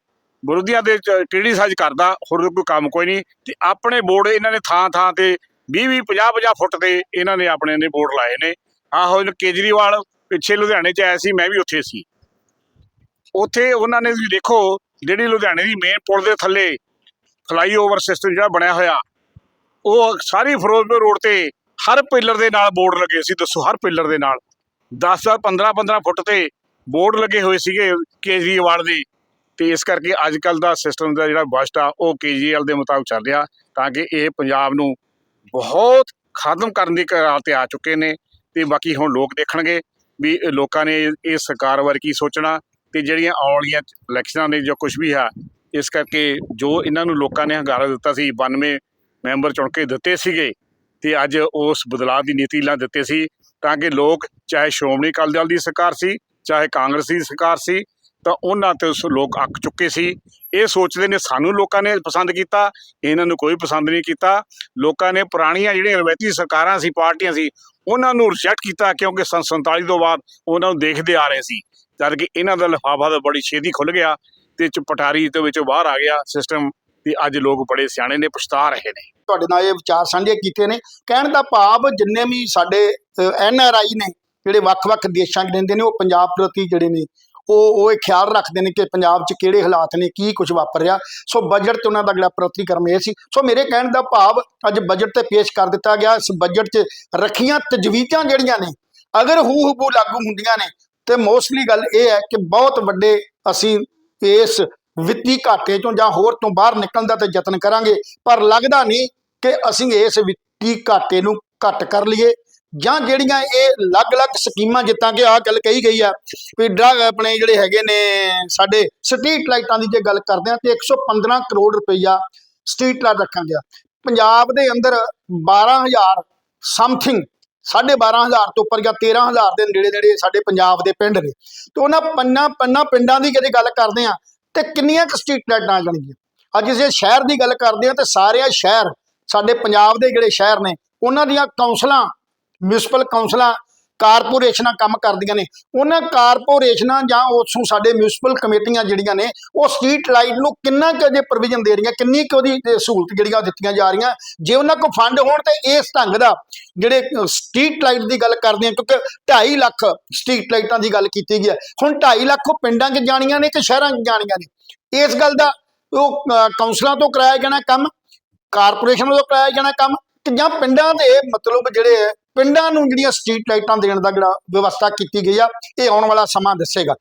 ਵਿਰੋਧੀਆਂ ਦੇ ਕਿਹੜੀ ਸਾਜ ਕਰਦਾ, ਹੋਰ ਕੋਈ ਕੰਮ ਕੋਈ ਨਹੀਂ ਤੇ ਆਪਣੇ ਬੋਰਡ ਇਹਨਾਂ ਨੇ ਥਾਂ ਥਾਂ ਤੇ 20 20 50 50 ਫੁੱਟ ਤੇ ਇਹਨਾਂ ਨੇ ਆਪਣੇ ਨੇ ਬੋਰਡ ਲਾਏ ਨੇ। ਆਹੋ ਇਹਨੂੰ ਕੇਜਰੀਵਾਲ ਪਿੱਛੇ ਲੁਧਿਆਣੇ ਚ ਆਇਆ ਸੀ, ਮੈਂ ਵੀ ਉੱਥੇ ਸੀ। ਉੱਥੇ ਉਹਨਾਂ ਨੇ ਵੀ ਦੇਖੋ, ਜਿਹੜੀ ਲੁਧਿਆਣੇ ਦੀ ਮੇਨ ਪੁਲ ਦੇ ਥੱਲੇ ਫਲਾਈਓਵਰ ਸਿਸਟਮ ਜਿਹੜਾ ਬਣਿਆ ਹੋਇਆ ਉਹ ਸਾਰੀ ਫਿਰੋਜ਼ਪੁਰ ਰੋਡ ਤੇ ਹਰ ਪਿੱਲਰ ਦੇ ਨਾਲ ਬੋਰਡ ਲੱਗੇ ਸੀ, ਦੱਸੋ ਹਰ ਪਿੱਲਰ ਦੇ ਨਾਲ। 10 10 15 15 ਫੁੱਟ ਤੇ ਬੋਰਡ ਲੱਗੇ ਹੋਏ ਸੀਗੇ ਕੇਜਰੀਵਾਲ ਦੇ। ਤੇ ਇਸ ਕਰਕੇ ਅੱਜ ਕੱਲ ਦਾ ਸਿਸਟਮ ਦਾ ਜਿਹੜਾ ਬਸਟ ਆ, ਉਹ ਕੇਜਰੀਵਾਲ ਦੇ ਮੁਤਾਬਕ ਚੱਲ ਰਿਹਾ, ਤਾਂ ਕਿ ਇਹ ਪੰਜਾਬ ਨੂੰ ਬਹੁਤ ਖਤਮ ਕਰਨ ਦੀ ਕਰਾਰ ਤੇ ਆ ਚੁੱਕੇ ਨੇ। ਤੇ ਬਾਕੀ ਹੁਣ ਲੋਕ ਦੇਖਣਗੇ ਵੀ ਲੋਕਾਂ ਨੇ ਇਹ- ਸਰਕਾਰ ਬਾਰੇ ਕੀ ਸੋਚਣਾ ਤੇ ਜਿਹੜੀਆਂ ਆਉਣ ਵਾਲੀਆਂ ਇਲੈਕਸ਼ਨਾਂ ਨੇ ਜੋ ਕੁਝ ਵੀ ਆ, ਇਸ ਕਰਕੇ ਜੋ ਇਹਨਾਂ ਨੂੰ ਲੋਕਾਂ ਨੇ ਹੰਗਾਰਾ ਦਿੱਤਾ ਸੀ 92 ਮੈਂਬਰ ਚੁਣ ਕੇ ਦਿੱਤੇ ਸੀਗੇ ਤੇ ਅੱਜ ਉਸ ਬਦਲਾਅ ਦੀ ਨੀਤੀ ਲਾ ਦਿੱਤੇ ਸੀ ਤਾਂ ਕਿ ਲੋਕ ਚਾਹੇ ਸ਼੍ਰੋਮਣੀ ਅਕਾਲੀ ਦਲ ਦੀ ਸਰਕਾਰ ਸੀ, ਚਾਹੇ ਕਾਂਗਰਸ ਦੀ ਸਰਕਾਰ ਸੀ, ਤਾਂ ਉਹਨਾਂ ਤੇ ਉਸ ਲੋਕ ਅੱਕ ਚੁੱਕੇ ਸੀ। ਇਹ ਸੋਚਦੇ ਨੇ ਸਾਨੂੰ ਲੋਕਾਂ ਨੇ ਪਸੰਦ ਕੀਤਾ, ਇਹਨਾਂ ਨੂੰ ਕੋਈ ਪਸੰਦ ਨਹੀਂ ਕੀਤਾ। ਲੋਕਾਂ ਨੇ ਪੁਰਾਣੀਆਂ ਜਿਹੜੀਆਂ ਰਵਾਇਤੀ ਸਰਕਾਰਾਂ ਸੀ, ਪਾਰਟੀਆਂ ਸੀ, ਉਹਨਾਂ ਨੂੰ ਰਿਜੈਕਟ ਕੀਤਾ ਕਿਉਂਕਿ ਸੰਨ 47 ਤੋਂ ਬਾਅਦ ਉਹਨਾਂ ਨੂੰ ਦੇਖਦੇ ਆ ਰਹੇ ਸੀ। ਜਦ ਕਿ ਇਹਨਾਂ ਦਾ ਲਿਫਾਫਾ ਤਾਂ ਬੜੀ ਛੇਤੀ ਖੁੱਲ ਗਿਆ ਤੇ ਚ ਪਟਾਰੀ ਦੇ ਵਿੱਚੋਂ ਬਾਹਰ ਆ ਗਿਆ ਸਿਸਟਮ ਤੇ ਅੱਜ ਲੋਕ ਬੜੇ ਸਿਆਣੇ ਨੇ, ਪਛਤਾ ਰਹੇ ਨੇ। ਤੁਹਾਡੇ ਨਾਲ ਇਹ ਵਿਚਾਰ ਸਾਂਝੇ ਕੀਤੇ ਨੇ। ਕਹਿਣ ਦਾ ਭਾਵ ਜਿੰਨੇ ਵੀ ਸਾਡੇ ਐਨ ਆਰ ਆਈ ਨੇ, ਜਿਹੜੇ ਵੱਖ-ਵੱਖ ਦੇਸ਼ਾਂ 'ਚ ਰਹਿੰਦੇ ਨੇ, ਉਹ ਪੰਜਾਬ ਪ੍ਰਤੀ ਜਿਹੜੇ ਨੇ, ਉਹ ਉਹ ਇਹ ਖਿਆਲ ਰੱਖਦੇ ਨੇ ਕਿ ਪੰਜਾਬ 'ਚ ਕਿਹੜੇ ਹਾਲਾਤ ਨੇ, ਕੀ ਕੁਝ ਵਾਪਰ ਰਿਹਾ ਸੋ ਬਜਟ ਤੇ ਉਹਨਾਂ ਦਾ ਜਿਹੜਾ ਪ੍ਰਤੀਕਰਮ ਇਹ ਸੀ। ਸੋ ਮੇਰੇ ਕਹਿਣ ਦਾ ਭਾਵ ਅੱਜ ਬਜਟ ਤੇ ਪੇਸ਼ ਕਰ ਦਿੱਤਾ ਗਿਆ। ਇਸ ਬਜਟ 'ਚ ਰੱਖੀਆਂ ਤਜਵੀਜ਼ਾਂ ਜਿਹੜੀਆਂ ਨੇ, ਅਗਰ ਹੂ ਹੂ ਲਾਗੂ ਹੁੰਦੀਆਂ ਨੇ, ਤੇ ਮੋਸਟਲੀ ਗੱਲ ਇਹ ਹੈ ਕਿ ਬਹੁਤ ਵੱਡੇ ਅਸੀਂ ਇਸ ਵਿੱਤੀ ਘਾਟੇ ਚੋਂ ਜਾਂ ਹੋਰ ਤੋਂ ਬਾਹਰ ਨਿਕਲਣ ਦਾ ਤੇ ਯਤਨ ਕਰਾਂਗੇ, ਪਰ ਲੱਗਦਾ ਨਹੀਂ ਕਿ ਅਸੀਂ ਇਸ ਵਿੱਤੀ ਘਾਟੇ ਨੂੰ ਘੱਟ ਕਰ ਲਈਏ। ਜਾਂ ਜਿਹੜੀਆਂ ਇਹ ਅਲੱਗ-ਅਲੱਗ ਸਕੀਮਾਂ ਜਿੱਤਾਂ ਕਿ ਆਹ ਗੱਲ ਕਹੀ ਗਈ ਆ ਵੀ ਡਰਗ ਆਪਣੇ ਜਿਹੜੇ ਹੈਗੇ ਨੇ ਸਾਡੇ ਸਟਰੀਟ ਲਾਈਟਾਂ ਦੀ ਜੇ ਗੱਲ ਕਰਦੇ ਆ ਤੇ 115 ਕਰੋੜ ਰੁਪਈਆ ਸਟਰੀਟ ਲਾਈਟ ਰੱਖਿਆ ਗਿਆ ਪੰਜਾਬ ਦੇ ਅੰਦਰ 12000 ਸਮਥਿੰਗ 12500 ਤੋਂ ਉੱਪਰ ਜਾਂ 13000 ਦੇ ਨੇੜੇ ਨੇੜੇ ਸਾਡੇ ਪੰਜਾਬ ਦੇ ਪਿੰਡ ਨੇ। ਤੇ ਉਹਨਾਂ ਪੰਨਾ ਪੰਨਾ ਪਿੰਡਾਂ ਦੀ ਜੇ ਗੱਲ ਕਰਦੇ ਆ ਤੇ ਕਿੰਨੀਆਂ ਕੁ ਸਟਰੀਟ ਲਾਈਟਾਂ ਆ ਜਾਣਗੀਆਂ? ਅੱਜ ਜੇ ਸ਼ਹਿਰ ਦੀ ਗੱਲ ਕਰਦੇ ਆ ਤੇ ਸਾਰੇ ਸ਼ਹਿਰ, ਸਾਡੇ ਪੰਜਾਬ ਦੇ ਜਿਹੜੇ ਸ਼ਹਿਰ ਨੇ, ਉਹਨਾਂ ਦੀਆਂ ਕਾਉਂਸਲਾਂ ਮਿਊਨਿਸਪਲ ਕਾਉਂਸਲਾਂ ਕਾਰਪੋਰੇਸ਼ਨਾਂ ਕੰਮ ਕਰਦੀਆਂ ਨੇ। ਉਹਨਾਂ ਕਾਰਪੋਰੇਸ਼ਨਾਂ ਜਾਂ ਉਸੋਂ ਸਾਡੇ ਮਿਊਨਿਸਪਲ ਕਮੇਟੀਆਂ ਜਿਹੜੀਆਂ ਨੇ ਉਹ ਸਟਰੀਟ ਲਾਈਟ ਨੂੰ ਕਿੰਨਾ ਕੁ ਜੇ ਪ੍ਰੋਵੀਜ਼ਨ ਦੇ ਰਹੀਆਂ ਕਿੰਨੀ ਕੁ ਉਹਦੀ ਸਹੂਲਤ ਜਿਹੜੀਆਂ ਉਹ ਦਿੱਤੀਆਂ ਜਾ ਰਹੀਆਂ। ਜੇ ਉਹਨਾਂ ਕੋਲ ਫੰਡ ਹੋਣ ਤੇ ਇਸ ਢੰਗ ਦਾ ਜਿਹੜੇ ਸਟਰੀਟ ਲਾਈਟ ਦੀ ਗੱਲ ਕਰਦੇ ਆ ਕਿਉਂਕਿ 2.5 ਲੱਖ ਸਟਰੀਟ ਲਾਈਟਾਂ ਦੀ ਗੱਲ ਕੀਤੀ ਗਈ ਹੈ। ਹੁਣ 2.5 ਲੱਖ ਉਹ ਪਿੰਡਾਂ 'ਚ ਜਾਣੀਆਂ ਨੇ ਕਿ ਸ਼ਹਿਰਾਂ 'ਚ ਜਾਣੀਆਂ ਨੇ? ਇਸ ਗੱਲ ਦਾ ਉਹ ਅ, ਕਾਉਂਸਲਾਂ ਤੋਂ ਕਰਾਇਆ ਜਾਣਾ ਕੰਮ ਕਾਰਪੋਰੇਸ਼ਨ ਵੱਲੋਂ ਕਰਾਇਆ ਜਾਣਾ ਕੰਮ ਜਾਂ ਪਿੰਡਾਂ ਦੇ ਮਤਲਬ ਜਿਹੜੇ ਪਿੰਡਾਂ ਨੂੰ ਜਿਹੜੀਆਂ ਸਟਰੀਟ ਲਾਈਟਾਂ ਦੇਣ ਦਾ ਜਿਹੜਾ ਵਿਵਸਥਾ ਕੀਤੀ ਗਈ ਆ, ਇਹ ਆਉਣ ਵਾਲਾ ਸਮਾਂ ਦੱਸੇਗਾ।